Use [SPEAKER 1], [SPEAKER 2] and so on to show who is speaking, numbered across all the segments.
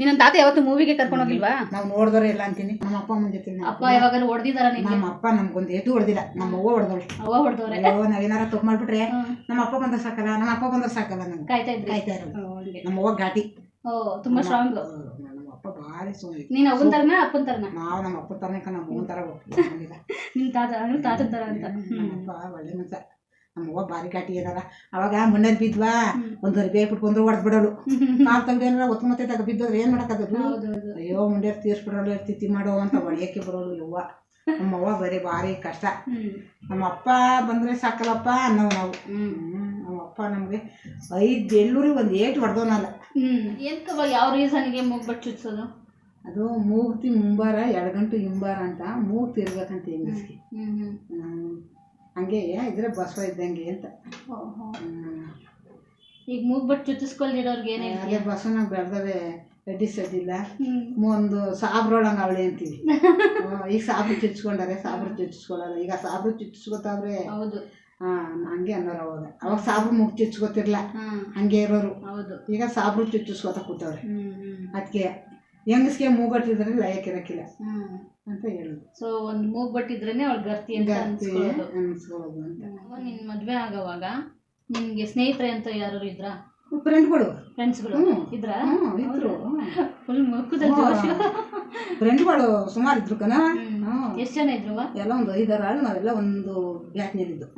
[SPEAKER 1] ನಿನ್ನ ತಾತ ಯಾವತ್ತು ಮೂವಿಗೆ ಕರ್ಕೊಂಡು ಹೋಗಿಲ್ವಾ?
[SPEAKER 2] ನಾವು ನೋಡಿದ್ರೆ ಇಲ್ಲ ಅಂತೀನಿ. ನಮ್ಮ ಅಪ್ಪ ಅಮ್ಮನ ಜೊತೆ
[SPEAKER 1] ಅಪ್ಪ ಯಾವಾಗಲೂ ಹೊಡೆದಿದಾರ ನಿನ್ಗೆ?
[SPEAKER 2] ನಮ್ಮ ಅಪ್ಪ ನಮ್ಗೊಂದು ಎದು ಹೊಡೆದಿಲ್ಲ ನಮ್ಮ ಅವ್ವ ಹೊಡೆದವಳು
[SPEAKER 1] ಅವ್ವ ಹೊಡೆದವ್ರೆ
[SPEAKER 2] ಅವ್ವ ನಾವೇನಾರ ತಪ್ಪು ಮಾಡ್ಬಿಟ್ರೆ ನಮ್ಮ ಅಪ್ಪ ಬಂದ ಸಾಕಲ್ಲ ನಮ್ಮ ಅಪ್ಪ ಬಂದ ಸಾಕಲ್ಲ ನಂಗೆ.
[SPEAKER 1] ಕಾಯ್ತಾ ಇದ್ರು?
[SPEAKER 2] ಕಾಯ್ತಾ ಇರೋದು. ನಮ್ಮ ಅವ್ವ ಘಾಟಿ.
[SPEAKER 1] ಓ ತುಂಬಾ ಸ್ಟ್ರಾಂಗ್
[SPEAKER 2] ನಮ್ಮ ಅಪ್ಪ ಭಾರಿ ಸುಮ್ಮನೆ
[SPEAKER 1] ನೀನು ಅವನ ತರನ ಅಪ್ಪನ್ ತರನ?
[SPEAKER 2] ನಾವು ನಮ್ಮ ಅಪ್ಪ ತರನೇ ನಮ್ಮ ಅವ್ವನ ತರ ಹೋಗ್ತೀವಿ.
[SPEAKER 1] ನಿಮ್ಮ ತಾತ ತಾತನ್ ತರ ಅಂತ.
[SPEAKER 2] ನಮ್ಮ ಅಪ್ಪ ಒಳ್ಳೆ ಮನುಷ್ಯ. ನಮ್ಮ ಬಾರಿ ಭಾರಿ ಘಾಟಿ ಏನಾರ ಅವಾಗ ಮಣ್ಣಲ್ಲಿ ಬಿದ್ವಾ ಒಂದು ಅರ್ಬಿ ಹಾಕ್ಬಿಟ್ಟು ಹೊಡೆದು ಬಿಡೋಳು. ಕಾಲ್ ತೆಗ್ದು ಏನಾರ ಒತ್ತು ಮತ್ತೆ ತಗ ಬಿದ್ದೋದ್ರೆ ಏನ್
[SPEAKER 1] ಮಾಡೋಕ್ಕಾಗದು
[SPEAKER 2] ಅಯ್ಯೋ ಮುಂಡೆ ತೀರ್ಸ್ಬಿಡೋಳು ತಿತ್ತಿ ಮಾಡೋ ಅಂತ ಹೊಡೆಯಕ್ಕೆ ಬರೋಳು ಯವ್ವ. ನಮ್ಮವ್ವ ಬರೀ ಭಾರಿ ಕಷ್ಟ. ನಮ್ಮ ಅಪ್ಪ ಬಂದ್ರೆ ಸಾಕಲ್ಲಪ್ಪ ಅನ್ನೋ ನಾವು. ನಮ್ಮ ಅಪ್ಪ ನಮಗೆ ಐದು ಎಳ್ಳೂರಿಗೆ ಒಂದು ಏಟು
[SPEAKER 1] ಹೊಡೆದೋನಲ್ಲ. ಎಂತವ ಯಾವ ರೀಸನ್ಗೆ ಮೂಗ್ಬಟ್ ಚುಚ್ಚೋದು
[SPEAKER 2] ಅದು ಮೂರ್ತಿ ಮುಂಬಾರ ಎರಡು ಗಂಟೆ ಹಿಂಬಾರ ಅಂತ ಮೂರ್ತಿ ಇರ್ಬೇಕಂತ
[SPEAKER 1] ಹ್ಮ್.
[SPEAKER 2] ಹಂಗೆ ಇದ್ರೆ ಬಸವ ಇದ್ದಂಗೆ ಅಂತ.
[SPEAKER 1] ಈಗ ಮೂಗ್ಬಟ್ ಚುಚ್ಚಿಸ್ಕೊಳ್ದಿರೋರ್ಗೆ ಏನೇ
[SPEAKER 2] ಅದೇ ಬಸವನ ಬೆಳೆದವೆ ಎಡ್ಡಿ ಸಡ್ಡಿಲ್ಲ. ಒಂದು ಸಾಬ್ರೊಳಂಗೆ ಅವಳಿ ಅಂತೀವಿ. ಈಗ ಸಾಬ್ರು ಚುಚ್ಕೊಂಡಾರೆ ಸಾಬ್ರು ಚುಚ್ಚಿಸ್ಕೊಳ್ಳಲ್ಲ ಈಗ ಸಾಬ್ರು ಚುಚ್ಚಿಸ್ಕೊತಾವ್ರೆ
[SPEAKER 1] ಹೌದು.
[SPEAKER 2] ಹಾ ಹಂಗೆ ಅನ್ನೋರು ಅವಾಗ ಅವಾಗ ಸಾಬ್ರು ಮುಗ್ ಚುಚ್ಕೋತಿರ್ಲ ಹಂಗೆ ಇರೋರು.
[SPEAKER 1] ಹೌದು.
[SPEAKER 2] ಈಗ ಸಾಬ್ರು ಚುಚ್ಚಿಸ್ಕೊತ ಕೂತವ್ರೆ. ಅದಕ್ಕೆ ಹೆಂಗಸ್ಗೆ ಮೂಗಟ್ಟಿದ್ರೆ ಲಯಕ್ಕೆ
[SPEAKER 1] ಇರಕ್ಕಿಲ್ಲ
[SPEAKER 2] ಅಂತ ಹೇಳುದು.
[SPEAKER 1] ಸೊ ಒಂದು ಮೂಗ್ ಬಟ್ಟಿದ್ರೇನೆ ಅವಳು ಗರ್ತಿ ಅಂತ ಅನ್ಸ್ಕೊಳ್ಳೋದು.
[SPEAKER 2] ಅನ್ಸ್ಕೊಳ್ಳೋದು ಅಂತ.
[SPEAKER 1] ನಿನ್ ಮದ್ವೆ ಆಗೋವಾಗ ನಿಮ್ಗೆ ಸ್ನೇಹಿತರೆ ಅಂತ ಯಾರು ಇದ್ರ?
[SPEAKER 2] ಫ್ರೆಂಡ್ಗಳು
[SPEAKER 1] ಫ್ರೆಂಡ್ಸ್ಗಳು. ಇದ್ರ?
[SPEAKER 2] ಇದ್ರು.
[SPEAKER 1] ಫುಲ್ ಜೋಶ್.
[SPEAKER 2] ಫ್ರೆಂಡ್ಗಳು ಸುಮಾರು ಇದ್ರು ಕಣ.
[SPEAKER 1] ಎಷ್ಟು ಜನ ಇದ್ರು
[SPEAKER 2] ಎಲ್ಲ ಒಂದು ಐದಾರು ಆಳು ನಾವೆಲ್ಲ ಒಂದು ಬ್ಯಾಚ್ನಲ್ಲಿದ್ದು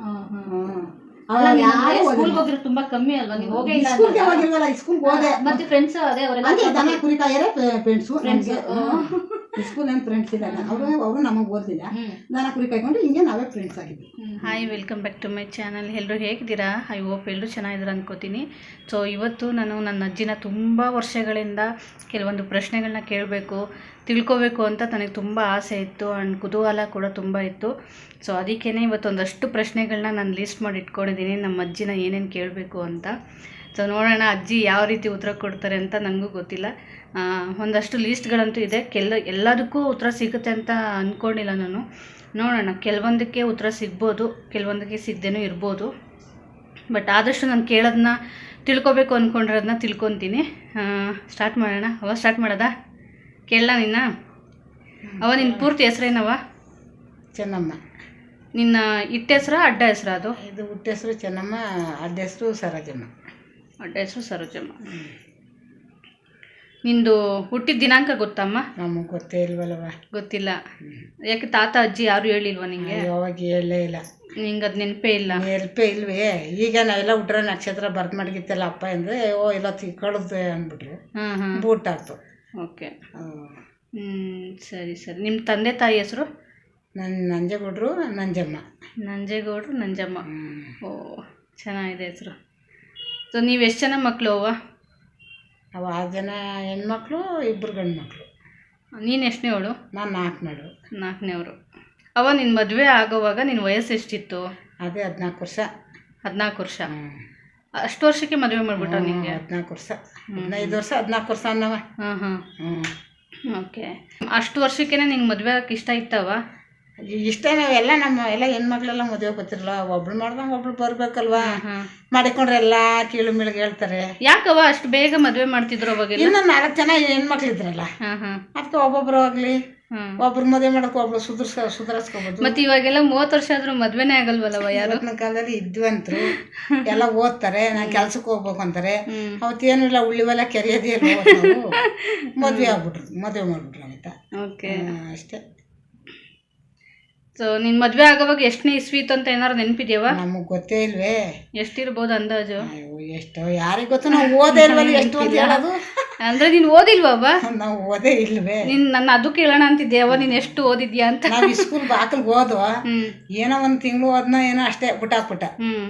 [SPEAKER 1] ಸ್ಕೂಲ್ಗೆ ಹೋಗಿರೋ ತುಂಬಾ ಕಮ್ಮಿ ಅಲ್ವಾ? ನೀವು ಹೋಗೇ ಇಲ್ಲ
[SPEAKER 2] ಸ್ಕೂಲ್ಗೆ
[SPEAKER 1] ಅಂದ್ರಲ್ಲ?
[SPEAKER 2] ಹೋಗಿಲ್ವಲ್ಲ ಸ್ಕೂಲ್ಗೆ ಹೋದೆ.
[SPEAKER 1] ಮತ್ತೆ ಫ್ರೆಂಡ್ಸ್ ಅದೇ ಅವರೆಲ್ಲ
[SPEAKER 2] ಅಂದ್ರೆ ದನ ಕುರಿತಾ ಕಾಯರೆ ಫ್ರೆಂಡ್ಸು ಫ್ರೆಂಡ್ಸ್ ಸ್ಕೂಲ್ ಏನು ಫ್ರೆಂಡ್ಸ್ ಇಲ್ಲ ಅವರು ಅವರು ನಮಗೆ ಓದಿಲ್ಲ ನಾನು ಕುರಿ ಹಿಂಗೆ ನಾವೇ friends ಆಗಿದ್ವಿ.
[SPEAKER 1] Hi welcome back to my channel ಎಲ್ಲರೂ ಹೇಗಿದ್ದೀರಾ? ಐ ಹೋಪ್ ಎಲ್ಲರೂ ಚೆನ್ನಾಗಿದ್ದೀರ ಅನ್ಕೋತೀನಿ. ಸೊ ಇವತ್ತು ನಾನು ನನ್ನ ಅಜ್ಜಿನ ತುಂಬ ವರ್ಷಗಳಿಂದ ಕೆಲವೊಂದು ಪ್ರಶ್ನೆಗಳನ್ನ ಕೇಳಬೇಕು ತಿಳ್ಕೋಬೇಕು ಅಂತ ನನಗೆ ತುಂಬ ಆಸೆ ಇತ್ತು ಆ್ಯಂಡ್ ಕುತೂಹಲ ಕೂಡ ತುಂಬ ಇತ್ತು. ಸೊ ಅದಕ್ಕೇ ಇವತ್ತೊಂದಷ್ಟು ಪ್ರಶ್ನೆಗಳನ್ನ ನಾನು ಲಿಸ್ಟ್ ಮಾಡಿ ಇಟ್ಕೊಂಡಿದ್ದೀನಿ. ನಮ್ಮ ಅಜ್ಜಿನ ಏನೇನು ಕೇಳಬೇಕು ಅಂತ. ಸೊ ನೋಡೋಣ ಅಜ್ಜಿ ಯಾವ ರೀತಿ ಉತ್ತರ ಕೊಡ್ತಾರೆ ಅಂತ ನನಗೂ ಗೊತ್ತಿಲ್ಲ. ಒಂದಷ್ಟು ಲೀಸ್ಟ್ಗಳಂತೂ ಇದೆ. ಕೆಲ ಎಲ್ಲದಕ್ಕೂ ಉತ್ತರ ಸಿಗುತ್ತೆ ಅಂತ ಅಂದ್ಕೊಂಡಿಲ್ಲ ನಾನು. ನೋಡೋಣ ಕೆಲವೊಂದಕ್ಕೆ ಉತ್ತರ ಸಿಗ್ಬೋದು ಕೆಲವೊಂದಕ್ಕೆ ಸಿಗದೇನೂ ಇರ್ಬೋದು. ಬಟ್ ಆದಷ್ಟು ನಾನು ಕೇಳೋದನ್ನ ತಿಳ್ಕೊಬೇಕು ಅಂದ್ಕೊಂಡಿರೋದನ್ನ ತಿಳ್ಕೊತೀನಿ. ಸ್ಟಾರ್ಟ್ ಮಾಡೋಣ. ಅವ ಸ್ಟಾರ್ಟ್ ಮಾಡೋದಾ? ಕೇಳ ನಿನ್ನ? ಅವ ನಿನ್ನ ಪೂರ್ತಿ ಹೆಸ್ರೇನವ?
[SPEAKER 2] ಚೆನ್ನಮ್ಮ.
[SPEAKER 1] ನಿನ್ನ ಇಟ್ಟ ಹೆಸ್ರ ಅಡ್ಡ ಹೆಸ್ರ ಅದು?
[SPEAKER 2] ಇದು ಹುಟ್ಟ ಹೆಸರು ಚೆನ್ನಮ್ಮ ಅಡ್ಡ ಹೆಸರು ಸರೋಜಮ್ಮ.
[SPEAKER 1] ಅಡ್ಡ ಹೆಸರು ಸರೋಜಮ್ಮ. ನಿಂದು ಹುಟ್ಟಿದ ದಿನಾಂಕ ಗೊತ್ತಮ್ಮ?
[SPEAKER 2] ನಮಗೆ ಗೊತ್ತೇ ಇಲ್ವಲ್ಲವ
[SPEAKER 1] ಗೊತ್ತಿಲ್ಲ. ಯಾಕೆ ತಾತ ಅಜ್ಜಿ ಯಾರು ಹೇಳಿಲ್ವಾ ನಿಂಗೆ?
[SPEAKER 2] ಯಾವಾಗ ಹೇಳಲೇ ಇಲ್ಲ.
[SPEAKER 1] ನಿಂಗೆ ಅದು ನೆನಪೇ ಇಲ್ಲ.
[SPEAKER 2] ನೆನಪೇ ಇಲ್ವೇ? ಈಗ ನಾವೆಲ್ಲ ಹುಡ್ರ ನಕ್ಷತ್ರ ಬರ್ತ್ ಮಾಡಿಗಿತ್ತಲ್ಲ ಅಪ್ಪ ಅಂದರೆ ಓ ಎಲ್ಲ ತಿಳ್ಕೊಳ್ಳೋದು ಅಂದ್ಬಿಟ್ರು.
[SPEAKER 1] ಹಾಂ
[SPEAKER 2] ಆಯ್ತು
[SPEAKER 1] ಓಕೆ. ಹ್ಞೂ ಸರಿ ಸರಿ. ನಿಮ್ಮ ತಂದೆ ತಾಯಿ ಹೆಸರು?
[SPEAKER 2] ನನ್ನ ನಂಜೇಗೌಡರು ನಂಜಮ್ಮ.
[SPEAKER 1] ನಂಜೇಗೌಡರು ನಂಜಮ್ಮ. ಓ ಚೆನ್ನಾಗಿದೆ ಹೆಸರು. ಸೊ ನೀವು ಎಷ್ಟು ಜನ ಮಕ್ಕಳು ಅವ್ವ?
[SPEAKER 2] ಅವು ಆರು ಜನ ಹೆಣ್ಮಕ್ಳು ಇಬ್ಬರು ಗಂಡು ಮಕ್ಕಳು
[SPEAKER 1] ನೀನು ಎಷ್ಟನೇವಳು?
[SPEAKER 2] ನಾನು ನಾಲ್ಕನೇಳು.
[SPEAKER 1] ನಾಲ್ಕನೇವರು. ಅವ ನಿನ್ನ ಮದುವೆ ಆಗೋವಾಗ ನಿನ್ನ ವಯಸ್ಸು ಎಷ್ಟಿತ್ತು?
[SPEAKER 2] ಅದೇ ಹದಿನಾಲ್ಕು ವರ್ಷ.
[SPEAKER 1] ಹದಿನಾಲ್ಕು ವರ್ಷ. ಅಷ್ಟು ವರ್ಷಕ್ಕೆ ಮದುವೆ ಮಾಡಿಬಿಟ್ಟ ನಿಮಗೆ
[SPEAKER 2] ಹದಿನಾಲ್ಕು ವರ್ಷ. ಹದಿನೈದು ವರ್ಷ ಹದಿನಾಲ್ಕು ವರ್ಷ ಅನ್ನವ.
[SPEAKER 1] ಹಾಂ ಹಾಂ
[SPEAKER 2] ಹ್ಞೂ
[SPEAKER 1] ಓಕೆ. ಅಷ್ಟು ವರ್ಷಕ್ಕೇ ನಿಂಗೆ ಮದುವೆ ಆಗಕ್ಕೆ ಇಷ್ಟ ಇತ್ತವ?
[SPEAKER 2] ಇಷ್ಟೇ ನಾವೆಲ್ಲ ನಮ್ಮ ಎಲ್ಲ ಹೆಣ್ಮಕ್ಳೆಲ್ಲ ಮದುವೆ ಗೊತ್ತಿರಲ್ಲ ಒಬ್ಳು ಮಾಡ್ದಂಗೆ ಒಬ್ಳು ಬರ್ಬೇಕಲ್ವಾ? ಮಾಡಿಕೊಂಡ್ರೆ ಎಲ್ಲ ಕೀಳು ಮಿಳಿಗೆ ಹೇಳ್ತಾರೆ.
[SPEAKER 1] ಯಾಕವ ಅಷ್ಟು ಬೇಗ ಮದುವೆ ಮಾಡ್ತಿದ್ರು
[SPEAKER 2] ಇನ್ನು ನಾಲ್ಕು ಜನ ಹೆಣ್ಮಕ್ಳು ಇದ್ರಲ್ಲ. ಅದಕ್ಕೆ ಒಬ್ಬೊಬ್ರು ಆಗ್ಲಿ ಒಬ್ರು ಮದುವೆ ಮಾಡಕ್ಕೆ ಒಬ್ರು ಸುಧರ್ಸ ಸುಧಾರಿಸ್ಕೋಬೋದು.
[SPEAKER 1] ಮತ್ತೆ ಇವಾಗೆಲ್ಲ ಮೂವತ್ತು ವರ್ಷ ಆದ್ರೂ ಮದ್ವೆನೇ ಆಗಲ್ವಲ್ಲವ ಯಾರು?
[SPEAKER 2] ಕಾಲದಲ್ಲಿ ಇದ್ವಂತರು ಎಲ್ಲ ಓದ್ತಾರೆ ನಾ ಕೆಲ್ಸಕ್ಕೆ ಹೋಗ್ಬೇಕು ಅಂತಾರೆ. ಅವತ್ತೇನು ಇಲ್ಲ ಉಳ್ಳಿವೆಲ್ಲ ಕೆರೆಯೋದೇ ಮದುವೆ ಆಗ್ಬಿಟ್ರು ಮದುವೆ ಮಾಡ್ಬಿಟ್ರು ಅಂತ
[SPEAKER 1] ಓಕೆ.
[SPEAKER 2] ಅಷ್ಟೇ.
[SPEAKER 1] ಸೊ ನಿನ್ ಮದ್ವೆ ಆಗೋವಾಗ ಎಷ್ಟನೇ ಇಸ್ವಿ ಇತ್ತು ಅಂತ ಏನಾರು ನೆನಪಿದ್ಯಾವ?
[SPEAKER 2] ನಮಗೆ ಗೊತ್ತೇ ಇಲ್ವೇ?
[SPEAKER 1] ಎಷ್ಟಿರ್ಬೋದು ಅಂದಾಜು?
[SPEAKER 2] ಅಯ್ಯೋ ಎಷ್ಟೋ ಯಾರಿಗೆ ಗೊತ್ತು? ನಾವು ಓದೇ ಇಲ್ವಲ್ಲ ಎಷ್ಟು ಅಂತ ಹೇಳೋದು
[SPEAKER 1] ಅಂದ್ರೆ ನೀನ್ ಬಾ
[SPEAKER 2] ನಾವು ಓದೇ ಇಲ್ವೇ?
[SPEAKER 1] ನೀನ್ ನನ್ನ ಅದು ಕೇಳೋಣ ಅಂತಿದ್ಯಾವ ನೀನ್ ಎಷ್ಟು ಓದಿದ್ಯಾ ಅಂತ.
[SPEAKER 2] ನಾವು ಸ್ಕೂಲ್ ಬಾಕಲ್ಗೆ ಹೋದ್ವ? ಏನೋ ಒಂದ್ ತಿಂಗಳು ಓದ್ನ ಏನೋ ಅಷ್ಟೇ ಬಿಟ್ಟಾಕ್ಬಿಟ್ಟ
[SPEAKER 1] ಹ್ಮ್.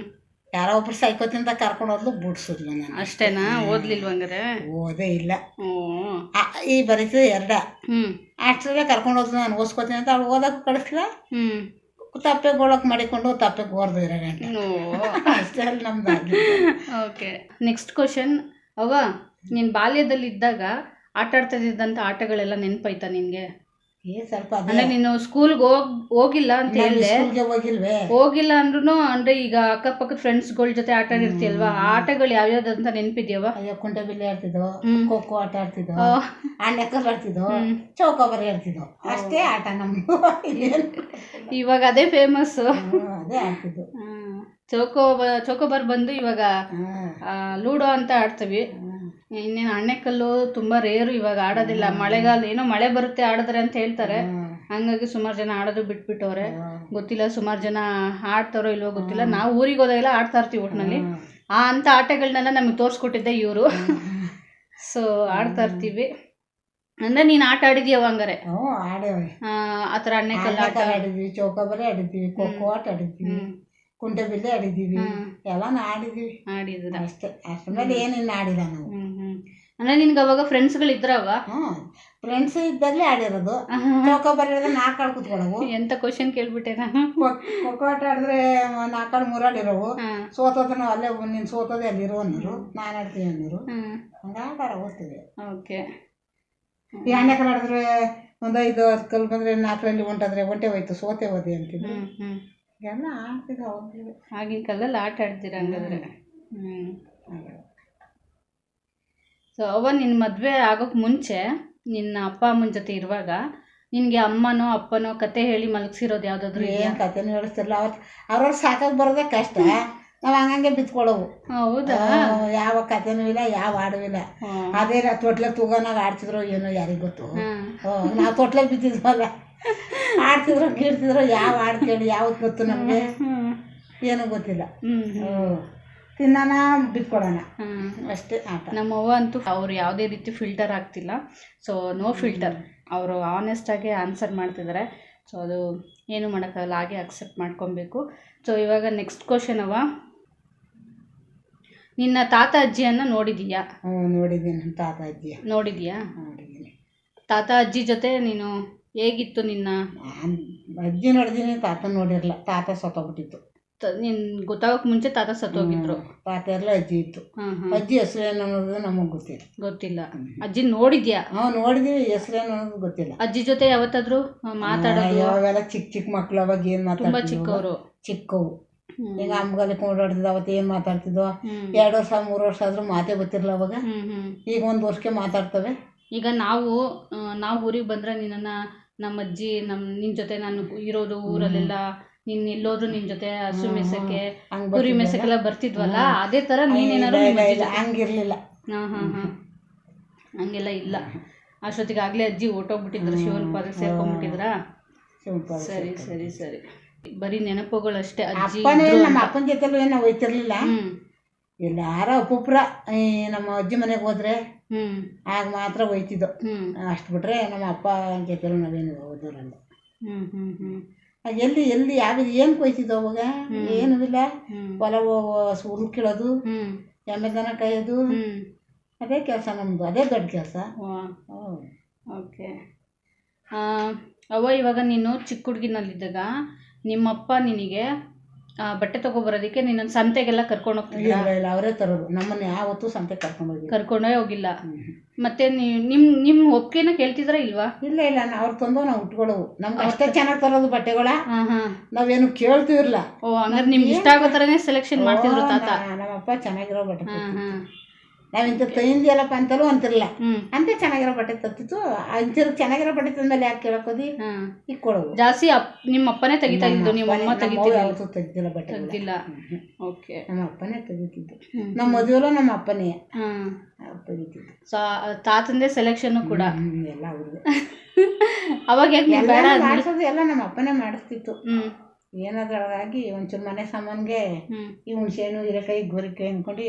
[SPEAKER 2] ಯಾರೋ ಒಬ್ರು ಸೈಕೋತಿಂದ ಕರ್ಕೊಂಡು ಹೋದ್ಲು ಬಿಡ್ಸಿದ್ಲು ನಾನು
[SPEAKER 1] ಅಷ್ಟೇನಾ? ಓದ್ಲಿಲ್ವ ಹಂಗಾರೆ?
[SPEAKER 2] ಓದೇ ಇಲ್ಲ. ಆ, ಈ ಬರೀತು ಎರಡ.
[SPEAKER 1] ಹ್ಮ್
[SPEAKER 2] ಅಷ್ಟರಲ್ಲೇ ಕರ್ಕೊಂಡು ಹೋದ್ಲು ನಾನು ಓದ್ಕೋತೀನಿ ಅಂತ ಅವಳು ಓದಕ್ಕೆ ಕಳಿಸ್ಲ.
[SPEAKER 1] ಹ್ಮ್
[SPEAKER 2] ತಪ್ಪೆ ಗೋಳಕ್ಕೆ ಮಾಡಿಕೊಂಡು ತಪ್ಪೆ ಗೋರ್ದು ಇರೋ ಗಂಟೆ. ಅಷ್ಟೇ ಅಲ್ಲಿ ನಮ್ದು
[SPEAKER 1] ಓಕೆ. ನೆಕ್ಸ್ಟ್ ಕ್ವಶನ್ ಅವ ನೀನ್ ಬಾಲ್ಯದಲ್ಲಿ ಇದ್ದಾಗ ಆಟ ಆಡ್ತಾ ಇದ್ದಂಥ ಆಟಗಳೆಲ್ಲ ನೆನಪೈತಾ ನಿನ್ಗೆ?
[SPEAKER 2] ಏ ಸ್ವಲ್ಪ ಅದೇ.
[SPEAKER 1] ಅಂದ್ರೆ ನೀನು ಸ್ಕೂಲ್ಗೆ ಹೋಗ್ ಹೋಗಿಲ್ಲ ಅಂತ
[SPEAKER 2] ನಾನು
[SPEAKER 1] ಹೇಳ್ದೆ.
[SPEAKER 2] ಸ್ಕೂಲ್ಗೆ ಹೋಗಿಲ್ವೇ?
[SPEAKER 1] ಹೋಗಿಲ್ಲ ಅಂದ್ರೂ ಅಂದ್ರೆ ಈಗ ಅಕ್ಕಪಕ್ಕದ ಫ್ರೆಂಡ್ಸ್ಗಳ ಜೊತೆ ಆಟ ಆಡಿರ್ತೀಯಲ್ವಾ? ಆ ಆಟಗಳು ಯಾವ್ಯಾವ್ದು ಅಂತ ನೆನ್ಪಿದ್ಯವ
[SPEAKER 2] ಅಯ್ಯೋ ಕುಂಟೆ ಬಿಲ್ಲೆ ಆಡ್ತಿದ್ದೋ?
[SPEAKER 1] ಹ್ಮ್.
[SPEAKER 2] ಖೋ ಖೋ ಆಟ ಆಡ್ತಿದ್ದೋ? ಆಣೆಕಲ್ ಆಡ್ತಿದ್ದೋ ಚೌಕಾಬಾರಿ ಆಡ್ತಿದ್ದೋ ಅಷ್ಟೇ ಆಟ ನಮ್ದು.
[SPEAKER 1] ಇವಾಗ ಅದೇ ಫೇಮಸ್
[SPEAKER 2] ಹ್ಮ್, ಅದೇ ಆಡ್ತಿದ್ದು.
[SPEAKER 1] ಚೌಕೋ ಚೌಕೋಬಾರ್ ಬಂದು ಇವಾಗ
[SPEAKER 2] ಹ್ಮ್.
[SPEAKER 1] ಆ, ಲೂಡೋ ಅಂತ ಆಡ್ತೀವಿ.
[SPEAKER 2] ಹ್ಮ್.
[SPEAKER 1] ಇನ್ನೇನು ಅಣ್ಣೆಕಲ್ಲು ತುಂಬಾ ರೇರು ಇವಾಗ ಆಡೋದಿಲ್ಲ. ಮಳೆಗಾಲ ಏನೋ ಮಳೆ ಬರುತ್ತೆ ಆಡಿದ್ರೆ ಅಂತ ಹೇಳ್ತಾರೆ. ಹಂಗಾಗಿ ಸುಮಾರು ಜನ ಆಡೋದು ಬಿಟ್ಬಿಟ್ಟವ್ರೆ. ಗೊತ್ತಿಲ್ಲ ಸುಮಾರು ಜನ ಆಡ್ತಾರೋ ಇಲ್ವೋ ಗೊತ್ತಿಲ್ಲ. ನಾವು ಊರಿಗೆ ಹೋದಾಗೆಲ್ಲ ಆಡ್ತಾ ಇರ್ತೀವಿ ಒಟ್ಟಿನಲ್ಲಿ ಆ ಅಂಥ ಆಟಗಳನ್ನೆಲ್ಲ ನಮಗೆ ತೋರಿಸ್ಕೊಟ್ಟಿದ್ದೆ ಇವರು. ಸೊ ಆಡ್ತಾ ಇರ್ತೀವಿ. ಅಂದ್ರೆ ನೀನು ಆಟ ಆಡಿದ್ಯಾವ ಹಂಗಾರೆ? ಆ ಥರ ಅಣ್ಣೆಕಲ್ಲು ಆಟ.
[SPEAKER 2] ಆಡಿದ್ವಿ ಚೌಕಾಬಾರಿ ಆಡಿದ್ವಿ ಖೋಖೋ ಆಟ ಆಡಿದ್ವಿ
[SPEAKER 1] ಕುಂಟೆಬಿಲ್ಲೆ
[SPEAKER 2] ಕುಂಟೆ ಬಿಲ್ಲೆ ಆಡಿದ್ದೀವಿ ಎಲ್ಲಾನು ಆಡಿದ್ವಿ.
[SPEAKER 1] ಆಡಿದ್ರ?
[SPEAKER 2] ಅಷ್ಟೇ ಅಷ್ಟ್ರ ಮೇಲೆ ಆಡಿಲ್ಲ ನಾವು.
[SPEAKER 1] ಅಂದ್ರೆ ನಿನ್ಗೆ ಅವಾಗ ಫ್ರೆಂಡ್ಸ್ಗಳು ಇದ್ರವ?
[SPEAKER 2] ಹ್ಞೂ ಫ್ರೆಂಡ್ಸ್ ಇದ್ದಾಗಲೇ ಆಡಿರೋದು. ಚೌಕಾಬಾರಿ ಆಡಿದ್ರೆ ನಾಲ್ಕು ಆಳು ಕುತ್ಕೊಳ್ಳೋವು
[SPEAKER 1] ಎಂತ ಕ್ವಶನ್ ಕೇಳ್ಬಿಟ್ಟೆ ನಾನು
[SPEAKER 2] ಖೋ ಖೋ ಆಟ ಆಡಿದ್ರೆ ನಾಲ್ಕಾಳು ಮೂರಾಡಿರೋವು
[SPEAKER 1] ಹಾ.
[SPEAKER 2] ನಾವು ಅಲ್ಲೇ ನೀನು ಸೋತೋದೆ ಅಲ್ಲಿರೋ ಅನ್ನೋರು. ನಾನು ಆಡ್ತೀನಿ ಅನ್ನೋರು. ಆಟ ಓದ್ತೀವಿ
[SPEAKER 1] ಓಕೆ.
[SPEAKER 2] ಈ ಆಡಿದ್ರೆ ಒಂದು ಐದು ಹತ್ತು ಕಲ್ ಬಂದರೆ ನಾಲ್ಕರಲ್ಲಿ ಹೊಂಟಾದ್ರೆ ಒಂಟೆ ಹೋಯ್ತು ಸೋತೆ ಹೋದೆ ಅಂತಿದ್ರು. ಎಲ್ಲ ಆಡ್ತಿದ್ದೆ
[SPEAKER 1] ಆಗಿನ ಕಾಲದಲ್ಲಿ ಆಟ ಆಡ್ತೀರ ಹಂಗಾದ್ರೆ. ಹ್ಮ್. ಸೊ ಅವ ನಿನ್ನ ಮದುವೆ ಆಗೋಕ್ಕೆ ಮುಂಚೆ ನಿನ್ನ ಅಪ್ಪ ಅಮ್ಮನ ಜೊತೆ ಇರುವಾಗ ನಿನಗೆ ಅಮ್ಮನೋ ಅಪ್ಪನೋ ಕತೆ ಹೇಳಿ ಮಲಗಿಸಿರೋದು ಯಾವುದಾದ್ರು
[SPEAKER 2] ಏನು ಕಥೆನೂ ಹೇಳಿಸ್ತಿರಲ್ಲ ಅವತ್ತು ಅವ್ರವ್ರು ಸಾಕಾಗಿ ಬರೋದೇ ಕಷ್ಟ. ನಾವು ಹಂಗಂಗೆ ಬಿತ್ಕೊಳ್ಳೋವು
[SPEAKER 1] ಹೌದಾ?
[SPEAKER 2] ಯಾವ ಕಥೆನೂ ಇಲ್ಲ ಯಾವ ಹಾಡುವಿಲ್ಲ
[SPEAKER 1] ಅದೇ.
[SPEAKER 2] ಅದೇ ತೊಟ್ಲೆ ತೂಗೋನಾಗ ಆಡ್ತಿದ್ರು ಏನೋ ಯಾರಿಗೆ ಗೊತ್ತು. ನಾವು ತೊಟ್ಲೆ ಬಿದ್ದಿದ್ವಲ್ಲ ಆಡ್ತಿದ್ರು ಗೀಡ್ತಿದ್ರು ಯಾವ ಹಾಡು ಕೇಳಿ ಯಾವ್ದು ಗೊತ್ತು ನಮಗೆ. ಏನೂ ಗೊತ್ತಿಲ್ಲ. ಹ್ಞೂ. ತಿನ್ನೋಣ ಬಿತ್ಕೊಡೋಣ.
[SPEAKER 1] ಹ್ಮ್.
[SPEAKER 2] ಅಷ್ಟೇ ಆಟ.
[SPEAKER 1] ನಮ್ಮವ್ವ ಅಂತೂ ಅವ್ರು ಯಾವುದೇ ರೀತಿ ಫಿಲ್ಟರ್ ಆಗ್ತಿಲ್ಲ. ಸೊ ನೋ ಫಿಲ್ಟರ್ ಅವರು ಆನೆಸ್ಟಾಗಿ ಆನ್ಸರ್ ಮಾಡ್ತಿದ್ದಾರೆ ಸೊ ಅದು ಏನು ಮಾಡೋಕ್ಕಾಗಲ್ಲ ಹಾಗೆ ಅಕ್ಸೆಪ್ಟ್ ಮಾಡ್ಕೊಬೇಕು. ಸೊ ಇವಾಗ ನೆಕ್ಸ್ಟ್ ಕ್ವಶನ್ ಅವ ನಿನ್ನ ತಾತ ಅಜ್ಜಿಯನ್ನು ನೋಡಿದೀಯಾ?
[SPEAKER 2] ನೋಡಿದ್ದೀನಿ. ನಮ್ಮ ತಾತ ಅಜ್ಜಿ.
[SPEAKER 1] ನೋಡಿದೀಯಾ?
[SPEAKER 2] ನೋಡಿದ್ದೀನಿ.
[SPEAKER 1] ತಾತ ಅಜ್ಜಿ ಜೊತೆ ನೀನು ಹೇಗಿತ್ತು ನಿನ್ನ?
[SPEAKER 2] ನಾನು ಅಜ್ಜಿ ನೋಡಿದ್ದೀನಿ ತಾತ ನೋಡಿರಲ್ಲ ತಾತ ಸತ್ತೋಗ್ಬಿಟ್ಟಿತ್ತು.
[SPEAKER 1] ನಿನ್ ಗೊತ್ತಾಗೋಕೆ ಮುಂಚೆ ತಾತ ಸತ್ತೋಗಿದ್ರು.
[SPEAKER 2] ತಾತ ಎಲ್ಲ ಅಜ್ಜಿ ಇತ್ತು.
[SPEAKER 1] ಹಾಂ ಹಾಂ
[SPEAKER 2] ಅಜ್ಜಿ ಹೆಸರೇನು ಅನ್ನೋದು ನಮಗೆ ಗೊತ್ತಿಲ್ಲ.
[SPEAKER 1] ಗೊತ್ತಿಲ್ಲ. ಅಜ್ಜಿ ನೋಡಿದ್ಯಾ?
[SPEAKER 2] ನಾವು ನೋಡಿದ್ವಿ ಹೆಸರೇನು ಅನ್ನೋದು ಗೊತ್ತಿಲ್ಲ.
[SPEAKER 1] ಅಜ್ಜಿ ಜೊತೆ ಯಾವತ್ತಾದ್ರೂ ಮಾತಾಡೋದು?
[SPEAKER 2] ಯಾವಾಗೆಲ್ಲ ಚಿಕ್ಕ ಚಿಕ್ಕ ಮಕ್ಳು ಅವಾಗ ಏನು
[SPEAKER 1] ತುಂಬಾ
[SPEAKER 2] ಮಾತಾಡ್ತಿದ್ವು
[SPEAKER 1] ಚಿಕ್ಕವರು.
[SPEAKER 2] ಚಿಕ್ಕವು. ಈಗ ಅಮ್ಮಗಲ್ಲಿ ಕೊಂಡಾಡ್ತಿದ್ ಅವತ್ತು ಏನ್ ಮಾತಾಡ್ತಿದ್ವ? ಎರಡು ವರ್ಷ ಮೂರು ವರ್ಷ ಆದ್ರೂ ಮಾತೇ ಗೊತ್ತಿರಲ್ಲ ಅವಾಗ. ಈಗ ಒಂದು ವರ್ಷಕ್ಕೆ ಮಾತಾಡ್ತವೆ.
[SPEAKER 1] ಈಗ ನಾವು ನಾವು ಊರಿಗೆ ಬಂದ್ರೆ ನಿನ್ನ ನಮ್ಮ ಅಜ್ಜಿ ನಮ್ಮ ನಿನ್ ಜೊತೆ ನಾನು ಇರೋದು ಊರಲ್ಲೆಲ್ಲ ನೀನ್ ಎಲ್ಲೋದ್ರು ನಿನ್ ಜೊತೆ ಹಸು ಮೇಸಕ್ಕೆ
[SPEAKER 2] ಹಂಗ್
[SPEAKER 1] ಕುರಿ? ಮೇಸಕ್ಕೆಲ್ಲ ಬರ್ತಿದ್ವಲ್ಲ? ಅದೇ ತರ ನೀನೇನಾದ್ರು
[SPEAKER 2] ಇಲ್ಲ, ಇಲ್ಲ, ಹಂಗಿರ್ಲಿಲ್ಲ
[SPEAKER 1] ಹಾ ಹಾ ಹಾ. ಹಂಗೆಲ್ಲ ಇಲ್ಲ. ಅಷ್ಟೊತ್ತಿಗೆ ಆಗ್ಲೇ ಅಜ್ಜಿ ಹೊರ್ಟೋಗ್ಬಿಟ್ಟಿದ್ರು ಶಿವನ್ ಪಾದ ಸೇರ್ಕೊಂಡ್ಬಿಟ್ಟಿದ್ರಾ ಸರಿ ಸರಿ ಸರಿ. ಬರೀ ನೆನಪುಗಳು ಅಷ್ಟೇ ಅಜ್ಜಿ
[SPEAKER 2] ಅಪ್ಪನೇ ನಮ್ಮ. ಅಪ್ಪನ ಜೊತೆಲೂ ಏನೋ ಹೋಯ್ತಿರ್ಲಿಲ್ಲ.
[SPEAKER 1] ಹ್ಮ್.
[SPEAKER 2] ಎಲ್ಲಾರ ಒಬ್ಬೊಬ್ರ ಈ ನಮ್ಮ ಅಜ್ಜಿ ಮನೆಗೆ ಹೋದ್ರೆ
[SPEAKER 1] ಹ್ಮ್.
[SPEAKER 2] ಆಗ ಮಾತ್ರ ಹೋಯ್ತಿದ್ದೋ.
[SPEAKER 1] ಹ್ಮ್.
[SPEAKER 2] ಅಷ್ಟು ಬಿಟ್ರೆ ನಮ್ಮ ಅಪ್ಪ ಜೊತೆಲೂ ನಾವೇನು ಹೋದಿರಲ್ಲ
[SPEAKER 1] ಹ್ಮ್ ಹ್ಮ್ ಹ್ಮ್.
[SPEAKER 2] ಎಲ್ಲಿ ಎಲ್ಲಿ ಯಾವ ಏನು ಕೊಯ್ತಿದ್ದೋ ಅವಾಗ? ಏನೂ ಇಲ್ಲ. ಹೊಲ ಹುಡುಕಿಡೋದು
[SPEAKER 1] ಹ್ಮ್.
[SPEAKER 2] ಎಮ್ಮೆ ದನ ಕಾಯೋದು. ಅದೇ ಕೆಲಸ ನಮ್ಮದು ಅದೇ ದೊಡ್ಡ ಕೆಲಸ.
[SPEAKER 1] ಓಕೆ. ಅವ್ವ ಇವಾಗ ನೀನು ಚಿಕ್ಕ ಹುಡುಗಿನಲ್ಲಿದ್ದಾಗ ನಿಮ್ಮಪ್ಪ ನಿನಗೆ ಬಟ್ಟೆ ತಗೊಬರೋದಕ್ಕೆ ನಿನ್ನ ಸಂತೆಗೆಲ್ಲ ಕರ್ಕೊಂಡು ಹೋಗ್ತಿದ್ರ
[SPEAKER 2] ಇಲ್ಲ ಅವರೇ ತರೋದು. ನಮ್ಮನ್ನ ಯಾವತ್ತೂ ಸಂತೆ ಕರ್ಕೊಂಡು ಹೋಗಿ
[SPEAKER 1] ಕರ್ಕೊಂಡೇ ಹೋಗಿಲ್ಲ. ಮತ್ತೆ ನೀವು ನಿಮ್ಮ ನಿಮ್ಮ ಒಪ್ಪಿಗೆನ ಕೇಳ್ತಿದ್ರ ಇಲ್ವಾ?
[SPEAKER 2] ಇಲ್ಲ ಇಲ್ಲ ಅವ್ರ ತಂದು ನಾವು ಉಟ್ಕೊಳ್ಳೋವು ನಮ್ಗೆ ಅಷ್ಟೇ. ಚೆನ್ನಾಗಿ ತರೋದು ಬಟ್ಟೆಗಳ. ನಾವೇನು ಕೇಳ್ತೀವಿರ್ಲ
[SPEAKER 1] ಓ ಅಂದ್ರೆ ನಿಮ್ಗೆ ಇಷ್ಟ ಆಗೋ ತರನೇ ಸೆಲೆಕ್ಷನ್ ಮಾಡ್ತಿದ್ರು ತಾತ.
[SPEAKER 2] ನಮ್ಮಪ್ಪ ಚೆನ್ನಾಗಿರೋ ಬಟ್ಟೆ
[SPEAKER 1] ಹಾ ಹಾ
[SPEAKER 2] ನಾವು ಪಂತಲು ತಂದಿಯಲ್ಲಪ್ಪ ಅಂತಲೂ ಅಂತಿರಲ್ಲ. ಅಂತ ಚೆನ್ನಾಗಿರೋ ಬಟ್ಟೆ ತತ್ತಿತ್ತು ಅಂಚರು ಚೆನ್ನಾಗಿರೋ ಬಟ್ಟೆ ತಂದಲ್ಲಿ ಯಾಕೆ ಕೇಳಕೋದಿ ಈಗ ಕೊಡೋದು.
[SPEAKER 1] ಜಾಸ್ತಿ ಅಪ್ ನಿಮ್ಮ ಅಪ್ಪನೇ ತೆಗಿತಾ ಇದ್ದು ನಿಮ್ಮ ಅಮ್ಮ ತೆಗಿತಿಲ್ಲ
[SPEAKER 2] ಯಾವತ್ತೂ ತೆಗ್ದಿಲ್ಲ ಬಟ್ಟೆ
[SPEAKER 1] ತೆಗ್ದಿಲ್ಲ. ಓಕೆ.
[SPEAKER 2] ನಮ್ಮ ಅಪ್ಪನೇ ತೆಗಿತಿದ್ದು. ನಮ್ಮ ಮದುವೆಲ್ಲ ನಮ್ಮ ಅಪ್ಪನೇ. ತೆಗಿತಿದ್ದು.
[SPEAKER 1] ಸೊ ತಾತಂದೆ ಸೆಲೆಕ್ಷನ್ ಕೂಡ.
[SPEAKER 2] ಎಲ್ಲ ಅವ್ರಿಗೆ
[SPEAKER 1] ಅವಾಗ ಯಾಕೆ
[SPEAKER 2] ಎಲ್ಲ ಮಾಡಿಸೋದು ಎಲ್ಲ ನಮ್ಮ ಅಪ್ಪನೇ ಮಾಡಿಸ್ತಿತ್ತು.
[SPEAKER 1] ಏನಾದ್ರಾಗಿ
[SPEAKER 2] ಏನಾದ್ರೊಳಗಾಗಿ ಒಂಚೂರು ಮನೆ ಸಾಮಾನ್ಗೆ ಈ ಹುಣ್ಸೆಹಣ್ಣು ಹೀರೆಕಾಯಿ ಗೋರಿಕಾಯಿ ಅಂದ್ಕೊಂಡು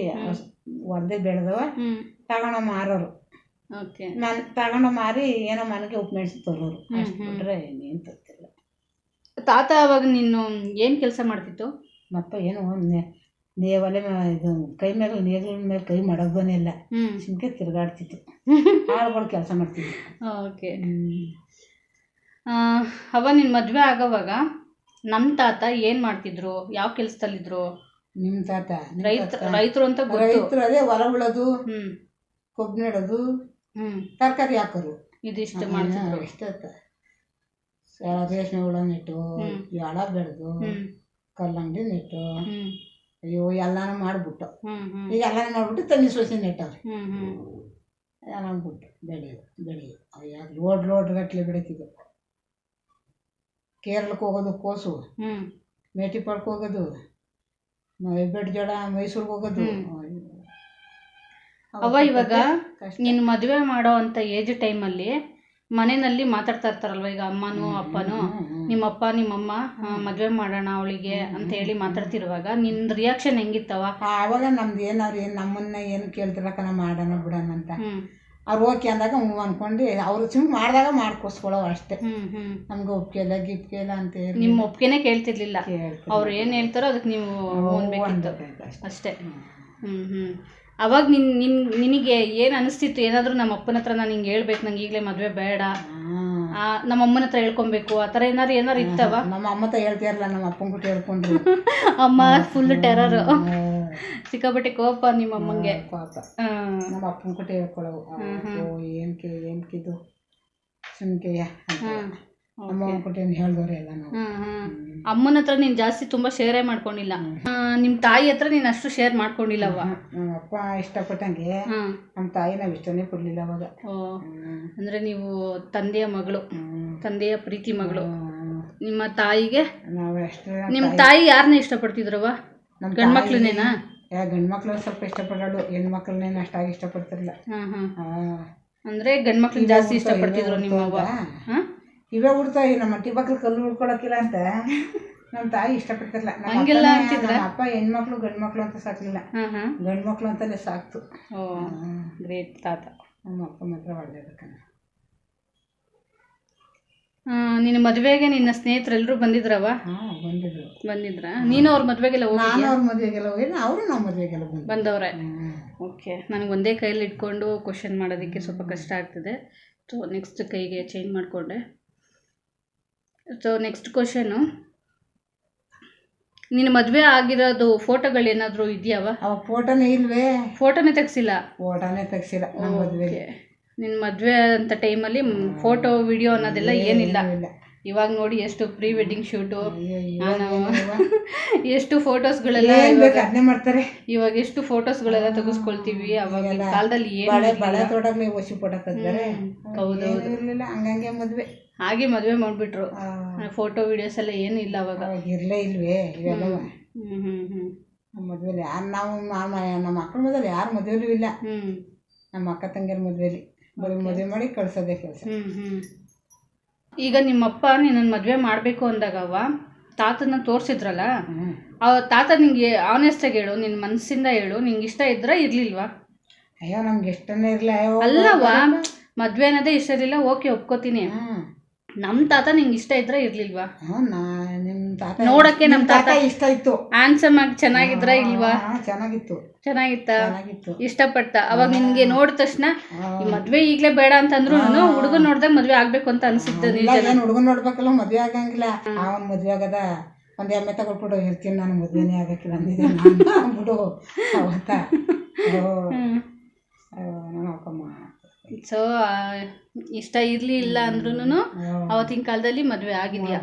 [SPEAKER 2] ಒದ್ದೆ ಬೆಳೆದವ. ತಗೊಂಡು ಮಾರೋರು.
[SPEAKER 1] ಓಕೆ.
[SPEAKER 2] ನಾನು ತಗೊಂಡು ಮಾರಿ ಏನೋ ಮನೆಗೆ ಉಪ್ಮೆಣ್ಸಿ ತರೋರು ಅಷ್ಟು ಬಿಟ್ರೆ ಇನ್ನೇನು ತರ್ತಿಲ್ಲ.
[SPEAKER 1] ತಾತ ಅವಾಗ ನೀನು ಏನು ಕೆಲಸ ಮಾಡ್ತಿತ್ತು?
[SPEAKER 2] ಮತ್ತ ಏನು ನೆ- ನೇವಲೆ ಇದು ಕೈ ಮೇಲೆ ನೇಗಿಲ ಮೇಲೆ ಕೈ ಮಾಡೋದನೇ ಇಲ್ಲ.
[SPEAKER 1] ಸಿಂಕೆ
[SPEAKER 2] ಸುಮ್ಕೆ ತಿರುಗಾಡ್ತಿತ್ತು. ಆಳುಗಳು ಕೆಲಸ ಮಾಡ್ತಿದ್ವಿ
[SPEAKER 1] ಓಕೆ. ಅವ ನಿನ್ನ ಮದುವೆ ಆಗೋವಾಗ ನಮ್ಮ ತಾತ ಏನು ಮಾಡ್ತಿದ್ರು? ಯಾವ ಕೆಲ್ಸದಲ್ಲಿದ್ರು?
[SPEAKER 2] ನಿಮ್ಮ ತಾತ
[SPEAKER 1] ರೈತ? ರೈತರು ಅಂತ
[SPEAKER 2] ರೈತರು ಅದೇ ಹೊಲ ಉಳೋದು ಕೊಬ್ಬು ನೆಡೋದು ತರಕಾರಿ ಹಾಕೋರು
[SPEAKER 1] ಇದಿಷ್ಟು ಮಾಡ್ತಿದ್ರು.
[SPEAKER 2] ಇಷ್ಟ ರೇಷ್ಮೆ ಹುಳ ನೆಟ್ಟು
[SPEAKER 1] ಜೋಳ
[SPEAKER 2] ಎಳ ಬೆಳೆದು ಕಲ್ಲಂಗಡಿ ನೆಟ್ಟು. ಅಯ್ಯೋ ಎಲ್ಲಾನು ಮಾಡಿಬಿಟ್ಟು. ಈಗ ಎಲ್ಲಾನು ಮಾಡಿಬಿಟ್ಟು ತನ್ನಿ ಸೋಸಿ ನೆಟ್ಟವ್ರು. ಎಲ್ಲ ಬಿಟ್ಟು ಬೆಳೆಯೋದು ಬೆಳೆಯೋದು. ಅಯ್ಯ ಲೋಡ್ ಲೋಡ್ ಗಟ್ಟಲೆ ಬೆಳೀತಿದ್ದು. ಕೇರಳಕ್ಕೆ ಹೋಗೋದು ಕೋಸು.
[SPEAKER 1] ಮೇಟಿ
[SPEAKER 2] ಮೇಟಿಪಾಳ್ಗೆ ಹೋಗೋದು. ಹೆಬ್ಬೆಟ್ ಜೋಳ ಮೈಸೂರಿಗೆ ಹೋಗೋದು.
[SPEAKER 1] ಅವ. ಇವಾಗ. ನಿನ್ನ ಮದುವೆ ಮಾಡೋ ಅಂತ ಏಜ್ ಟೈಮಲ್ಲಿ ಮನೆಯಲ್ಲಿ ಮಾತಾಡ್ತಾ ಇರ್ತಾರಲ್ವ ಈಗ ಅಮ್ಮನೂ ಅಪ್ಪನೂ. ನಿಮ್ಮಪ್ಪ ನಿಮ್ಮಮ್ಮ ಮದುವೆ ಮಾಡೋಣ ಅವಳಿಗೆ ಅಂತ ಹೇಳಿ ಮಾತಾಡ್ತಿರುವಾಗ ನಿನ್ನ ರಿಯಾಕ್ಷನ್ ಹೆಂಗಿತ್ತವ?
[SPEAKER 2] ಆವಾಗ ನಮ್ದು ಏನಾದ್ರು ಏನು ನಮ್ಮನ್ನ ಏನು ಕೇಳ್ತಿರಕ್ಕ ಮಾಡೋಣ ಬಿಡೋಣ ಅಂತ. ಅವ್ರು ಓಕೆ ಅಂದಾಗ ಹ್ಞೂ ಅಂದ್ಕೊಂಡು ಅವರು ಸುಮ್ಮನೆ ಮಾಡಿದಾಗ ಮಾಡ್ಕೊಸ್ಕೊಳ್ಳೋ ಅಷ್ಟೇ. ನಮ್ಗೆ ಒಪ್ಪಿಗೆ ಇಲ್ಲ ಗಿಪ್ಗೆ ಇಲ್ಲ ಅಂತ ಹೇಳಿ.
[SPEAKER 1] ನಿಮ್ಮ ಒಪ್ಪಿಗೆನೆ ಕೇಳ್ತಿರ್ಲಿಲ್ಲ.
[SPEAKER 2] ಕೇಳ್ತಾರೆ.
[SPEAKER 1] ಅವ್ರು ಏನು ಹೇಳ್ತಾರೋ ಅದಕ್ಕೆ ನೀವು
[SPEAKER 2] ಅಷ್ಟೇ. ಹ್ಮ್
[SPEAKER 1] ಹ್ಮ್. ಅವಾಗ ನಿನ್ ನಿನ್ ನಿನಗೆ ಏನು ಅನಿಸ್ತಿತ್ತು? ಏನಾದರೂ ನಮ್ಮ ಅಪ್ಪನ ಹತ್ರ ನಾನು ಹಿಂಗೆ ಹೇಳ್ಬೇಕು ನಂಗೆ ಈಗಲೇ ಮದುವೆ ಬೇಡ. ನಮ್ಮ ಅಮ್ಮನ ಹತ್ರ ಹೇಳ್ಕೊಬೇಕು ಆ ಥರ ಏನಾರು ಏನಾರು ಇತ್ತವ?
[SPEAKER 2] ನಮ್ಮ ಅಮ್ಮ ತ ಹೇಳ್ತಿರಲ್ಲ ನಮ್ಮ ಅಪ್ಪನ ಕೂಡ ಹೇಳ್ಕೊಂಡ್ರು.
[SPEAKER 1] ಅಮ್ಮ ಫುಲ್ ಟೆರರ್. ಸಿಕ್ಕಾಪಟ್ಟೆ ಕೋಪ ನಿಮ್ಮ ಅಮ್ಮಂಗೆ ಕೋಪ.
[SPEAKER 2] ನಮ್ಮ ಅಪ್ಪನ ಕೊಟ್ಟು ಹೇಳ್ಕೊಳ್ಳವು ಏನು ಏನಕ್ಕೆ ಏನಕ್ಕಿದು ಸುಮ್ಕೆಯ ಅಮ್ಮನ ಕೊಟ್ಟು ಏನು ಹೇಳ್ದವ್ರೆ ಎಲ್ಲ ನಾವು.
[SPEAKER 1] ಅಮ್ಮನ ಹತ್ರ ನೀನ್ ಜಾಸ್ತಿ ತುಂಬಾ ಶೇರೇ ಮಾಡ್ಕೊಂಡಿಲ್ಲ. ನಿಮ್ಮ ನಿಮ್ ತಾಯಿ ಹತ್ರ ನೀನ್ ಅಷ್ಟು ಶೇರ್ ಮಾಡ್ಕೊಂಡಿಲ್ಲವ
[SPEAKER 2] ನಮ್ಮ ಅಪ್ಪ ಇಷ್ಟಪಟ್ಟಂಗೆ ನಮ್ಮ ತಾಯಿ ನಾವು ಇಷ್ಟನೇ ಕೊಡ್ಲಿಲ್ಲ ಅವಾಗ.
[SPEAKER 1] ಅಂದ್ರೆ ನೀವು ತಂದೆಯ ಮಗಳು ತಂದೆಯ ಪ್ರೀತಿ ಮಗಳು. ನಿಮ್ಮ ತಾಯಿಗೆ? ನಿಮ್ಮ ತಾಯಿ. ಯಾರನ್ನ
[SPEAKER 2] ಇಷ್ಟಪಡ್ತಿದ್ರವ್ವ?
[SPEAKER 1] ಗಂಡ್ಮಕ್ಳನ್ನೇನಾ
[SPEAKER 2] ಯಾ ಗಂಡ್ಮಕ್ಳು ಸ್ವಲ್ಪ ಇಷ್ಟಪಡೋಳು ಹೆಣ್ಮಕ್ಳನ್ನೇನು ಅಷ್ಟಾಗಿ ಇಷ್ಟಪಡ್ತಿರಲಿಲ್ಲ.
[SPEAKER 1] ಅಂದ್ರೆ ಗಂಡ್ಮಕ್ಳು ಜಾಸ್ತಿ ಇಷ್ಟಪಡ್ತಿದ್ರು ನಿಮ್ಮ ಅವ್ವ. ಹಾ?
[SPEAKER 2] ಇವೇ ಉಡ್ತಾಯಿ ನಮ್ಮ ಮಟ್ಟಿ ಮಕ್ಳು ಕಲ್ಲು ಉಡ್ಕೊಳಕಿಲ್ಲ ಅಂತ ನಮ್ಮ ತಾಯಿ ಇಷ್ಟಪಡ್ತಿರ್ಲಿಲ್ಲ. ನಮ್ಮ
[SPEAKER 1] ಹಂಗೆಲ್ಲ
[SPEAKER 2] ಅಪ್ಪನೇ-
[SPEAKER 1] ಅಂತಿದ್ರ?
[SPEAKER 2] ನಮ್ಮ ಅಪ್ಪ ಹೆಣ್ಮಕ್ಳು ಗಂಡ್ಮಕ್ಳು ಅಂತ ಸಾಕ್ಲಿಲ್ಲ.
[SPEAKER 1] ಹಾ ಹಾ.
[SPEAKER 2] ಗಂಡು ಮಕ್ಳು ಅಂತಲೇ ಸಾಕ್ತು.
[SPEAKER 1] ಓ. ಗ್ರೇಟ್ ತಾತ.
[SPEAKER 2] ನಮ್ಮ ಅಪ್ಪ ಮಾತ್ರ ಒಳ್ಳೆಯದಕ್ಕನ
[SPEAKER 1] ಆ, ನಿನ್ನ ಮದುವೆಗೆ ನಿನ್ನ ಸ್ನೇಹಿತರೆಲ್ಲರೂ ಬಂದಿದ್ರವ?
[SPEAKER 2] ಬಂದಿದ್ರು.
[SPEAKER 1] ಬಂದಿದ್ರ? ನೀನು ಅವ್ರ ಮದುವೆಗೆಲ್ಲ
[SPEAKER 2] ನಾನು ಅವ್ರ ಮದುವೆಗೆಲ್ಲ ಹೋಗಿದ್ದೆ ಅವರು ನಾವು ಮದುವೆಗೆಲ್ಲ
[SPEAKER 1] ಬಂದವ್ರೆ. ಓಕೆ. ನನಗೆ ಒಂದೇ ಕೈಯಲ್ಲಿ ಇಟ್ಕೊಂಡು ಕ್ವಶನ್ ಮಾಡೋದಕ್ಕೆ ಸ್ವಲ್ಪ ಕಷ್ಟ ಆಗ್ತಿದೆ. ಸೊ ನೆಕ್ಸ್ಟ್ ಕೈಗೆ ಚೇಂಜ್ ಮಾಡಿಕೊಂಡೆ. ಸೊ ನೆಕ್ಸ್ಟ್ ಕ್ವಶನು ನಿನ್ನ ಮದುವೆ ಆಗಿರೋದು ಫೋಟೋಗಳು ಏನಾದರೂ ಇದೆಯಾವ?
[SPEAKER 2] ಅವಾಗ ಫೋಟೋನೇ ಇಲ್ವೇ?
[SPEAKER 1] ಫೋಟೋನೇ ತೆಗ್ಸಿಲ್ಲ?
[SPEAKER 2] ಫೋಟೋನೇ ತೆಗ್ಸಿಲ್ಲ ಮದುವೆಗೆ.
[SPEAKER 1] ಓಕೆ. ನಿನ್ನ ಮದುವೆ ಅಂತ ಟೈಮಲ್ಲಿ ಫೋಟೋ ವಿಡಿಯೋ ಅನ್ನೋದೆಲ್ಲ ಏನಿಲ್ಲ. ಇವಾಗ ನೋಡಿ ಎಷ್ಟು ಪ್ರೀ ವೆಡ್ಡಿಂಗ್ ಶೂಟು ಎಷ್ಟು ಫೋಟೋಸ್ಗಳೆಲ್ಲ
[SPEAKER 2] ಮಾಡ್ತಾರೆ.
[SPEAKER 1] ಇವಾಗ ಎಷ್ಟು ಫೋಟೋಸ್ಗಳೆಲ್ಲ ತೆಗೆಸ್ಕೊಳ್ತೀವಿ ಅವಾಗ ಕಾಲದಲ್ಲಿ ಏನೂ
[SPEAKER 2] ಹಂಗಂಗೆ ಮದುವೆ.
[SPEAKER 1] ಹಾಗೆ ಮದುವೆ ಮಾಡ್ಬಿಟ್ರು. ಫೋಟೋ ವಿಡಿಯೋಸ್ ಎಲ್ಲ ಏನು ಇಲ್ಲ ಅವಾಗ.
[SPEAKER 2] ಇರ್ಲೇ ಇಲ್ವೇ ಇವೆಲ್ಲ
[SPEAKER 1] ಹ್ಞೂ ಹ್ಞೂ ಹ್ಞೂ
[SPEAKER 2] ನಮ್ಮ ಮದ್ವೆಲಿ ಯಾರು ನಾವು ನಮ್ಮ ಮಕ್ಕಳ ಮದ್ವೆಲಿ ಯಾರು ಮದ್ವೆಲೂ ಇಲ್ಲ. ನಮ್ಮ ಅಕ್ಕ ತಂಗಿಯರ ಮದ್ವೆಲಿ. ಬರೀ ಮದುವೆ ಮಾಡಿ ಕಳ್ಸೋದೇ ಕೆಲಸ.
[SPEAKER 1] ಈಗ ನಿಮ್ಮಪ್ಪ ನಿನ್ನನ್ನು ಮದುವೆ ಮಾಡಬೇಕು ಅಂದಾಗವ ತಾತನ ತೋರಿಸಿದ್ರಲ್ಲ ಅವ ತಾತ ನಿಂಗೆ ಆನೆಸ್ಟಾಗಿ ಹೇಳು ನಿನ್ನ ಮನಸ್ಸಿಂದ ಹೇಳು ನಿಂಗೆ ಇಷ್ಟ ಇದ್ರ ಇರ್ಲಿಲ್ವಾ?
[SPEAKER 2] ಅಯ್ಯೋ ನಮ್ಗೆ ಇಷ್ಟನೇ ಇರ್ಲಿ ಅಯ್ಯೋ
[SPEAKER 1] ಅಲ್ಲವಾ ಮದ್ವೆ ಅನ್ನೋದೇ ಇಷ್ಟ ಇರಲಿಲ್ಲ ಓಕೆ ಒಪ್ಕೋತೀನಿ.
[SPEAKER 2] ಹ್ಮ್.
[SPEAKER 1] ನಮ್ಮ ತಾತ ನಿಂಗೆ ಇಷ್ಟ ಇದ್ರೆ ಇರ್ಲಿಲ್ವಾ?
[SPEAKER 2] ನಾ ತಾತ
[SPEAKER 1] ನೋಡಕ್ಕೆ ನಮ್ಮ
[SPEAKER 2] ನಿಮ್ ತಾತ ಇಷ್ಟ ಇತ್ತು.
[SPEAKER 1] ಆನ್ಸಮ್ ಆಗಿ ಚೆನ್ನಾಗಿದ್ರ ಇಲ್ವಾ?
[SPEAKER 2] ಹಾ, ಚೆನ್ನಾಗಿತ್ತು.
[SPEAKER 1] ಚೆನ್ನಾಗಿತ್ತ?
[SPEAKER 2] ಚೆನ್ನಾಗಿತ್ತು.
[SPEAKER 1] ಇಷ್ಟಪಟ್ಟ. ಅವಾಗ ನಿಮ್ಗೆ ನೋಡಿದ ತಕ್ಷಣ ಈ ಮದ್ವೆ ಈಗ್ಲೇ ಬೇಡ ಅಂತಂದ್ರು ಹುಡುಗ ನೋಡ್ದಾಗ ಮದ್ವೆ ಆಗ್ಬೇಕು ಅಂತ ಅನ್ಸಿತ್ತು
[SPEAKER 2] ಇಲ್ಲ ಏನು ಹುಡುಗನ್ ನೋಡ್ಬೇಕಲ್ಲ ಮದ್ವೆ ಆಗಂಗಿಲ್ಲ. ಅವನ್ ಮದ್ವೆ ಆಗದ. ಒಂದ್ ಎಮ್ಮೆ ತಗೊಟ್ಬಿಡು ಇರ್ತೀನಿ ನಾನು ಮದ್ವೆನೆ ಆಗಕ್ಕೆ ಬಂದಿದ್ದೀನಿ ನಾನು. ಅಂದ್ಬಿಡು ಅವತ್ತ. ಓ. ನಾನು ಅಕ್ಕಮ್ಮ
[SPEAKER 1] ಸೊ ಇಷ್ಟ ಇರ್ಲಿ ಇಲ್ಲ ಅಂದ್ರೂ ಅವತ್ತಿನ ಕಾಲದಲ್ಲಿ ಮದ್ವೆ ಆಗಿದ್ಯಾ?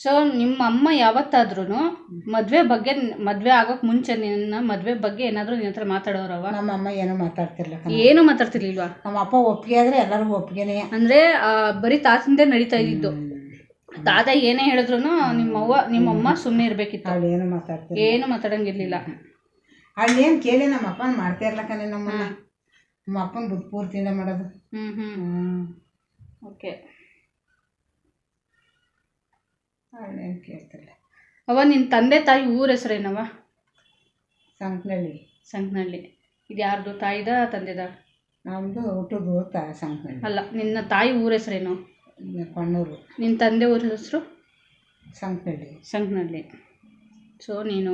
[SPEAKER 1] ಸೊ ನಿಮ್ಮ ಅಮ್ಮ ಯಾವತ್ತಾದ್ರೂ ಮದ್ವೆ ಬಗ್ಗೆ ಮದ್ವೆ ಆಗೋಕ್ ಮುಂಚೆ ನಿನ್ನ ಮದ್ವೆ ಬಗ್ಗೆ ಏನಾದ್ರು ನಿನ್ನ ಹತ್ರ ಮಾತಾಡೋರವ
[SPEAKER 2] ನಮ್ಮ ಅಮ್ಮ ಏನೂ ಮಾತಾಡ್ತಿರ್ಲ ಕಣೆ.
[SPEAKER 1] ಏನು ಮಾತಾಡ್ತಿರ್ಲಿಲ್ವಾ?
[SPEAKER 2] ನಮ್ಮ ಅಪ್ಪ ಒಪ್ಪಿಗೆ ಆದ್ರೆ ಎಲ್ಲರಿಗೂ ಒಪ್ಪಿಗೆನೇ.
[SPEAKER 1] ಅಂದ್ರೆ ಬರೀ ತಾತಂದೇ ನಡೀತಾ ಇದ್ದಿದ್ದು ತಾತ ಏನೇ ಹೇಳಿದ್ರು ನಿಮ್ಮವ್ವ ನಿಮ್ಮಮ್ಮ ಸುಮ್ಮನೆ ಇರ್ಬೇಕಿತ್ತು.
[SPEAKER 2] ಏನು ಮಾತಾಡ್ತಿರ್ಲ
[SPEAKER 1] ಏನು ಮಾತಾಡಂಗಿರ್ಲಿಲ್ಲ.
[SPEAKER 2] ಏನು ಕೇಳಿ ನಮ್ಮ ಅಪ್ಪನ ಮಾಡ್ತಾ ಇರ್ಲ ಕಣೆ ನಮ್ಮನ್ನ. ನಮ್ಮ ಅಪ್ಪನ ಬುದ್ಧ ಪೂರ್ತಿಯಿಂದ ಮಾಡೋದು.
[SPEAKER 1] ಹ್ಮ್ ಹ್ಮ್. ಓಕೆ.
[SPEAKER 2] ಅಲ್ಲೇನು ಕೇಳ್ತಿರ್ಲ.
[SPEAKER 1] ಅವ ನಿನ್ನ ತಂದೆ ತಾಯಿ ಊರ ಹೆಸರೇನವ
[SPEAKER 2] ಸಂಕ್ನಳ್ಳಿ.
[SPEAKER 1] ಸಂಕ್ನಳ್ಳಿ. ಇದು ಯಾರ್ದು ತಾಯಿದ ತಂದೆದ?
[SPEAKER 2] ನಮ್ಮದು ಹುಟ್ಟುದು ತ ಸಂಕನಳ್ಳಿ.
[SPEAKER 1] ಅಲ್ಲ ನಿನ್ನ ತಾಯಿ ಊರ ಹೆಸರೇನು?
[SPEAKER 2] ಕೊಣ್ಣೂರು
[SPEAKER 1] ನಿನ್ನ ತಂದೆ ಊರ ಹೆಸರು?
[SPEAKER 2] ಸಂಕ್ನಳ್ಳಿ.
[SPEAKER 1] ಸಂಕನಹಳ್ಳಿ ಸೊ ನೀನು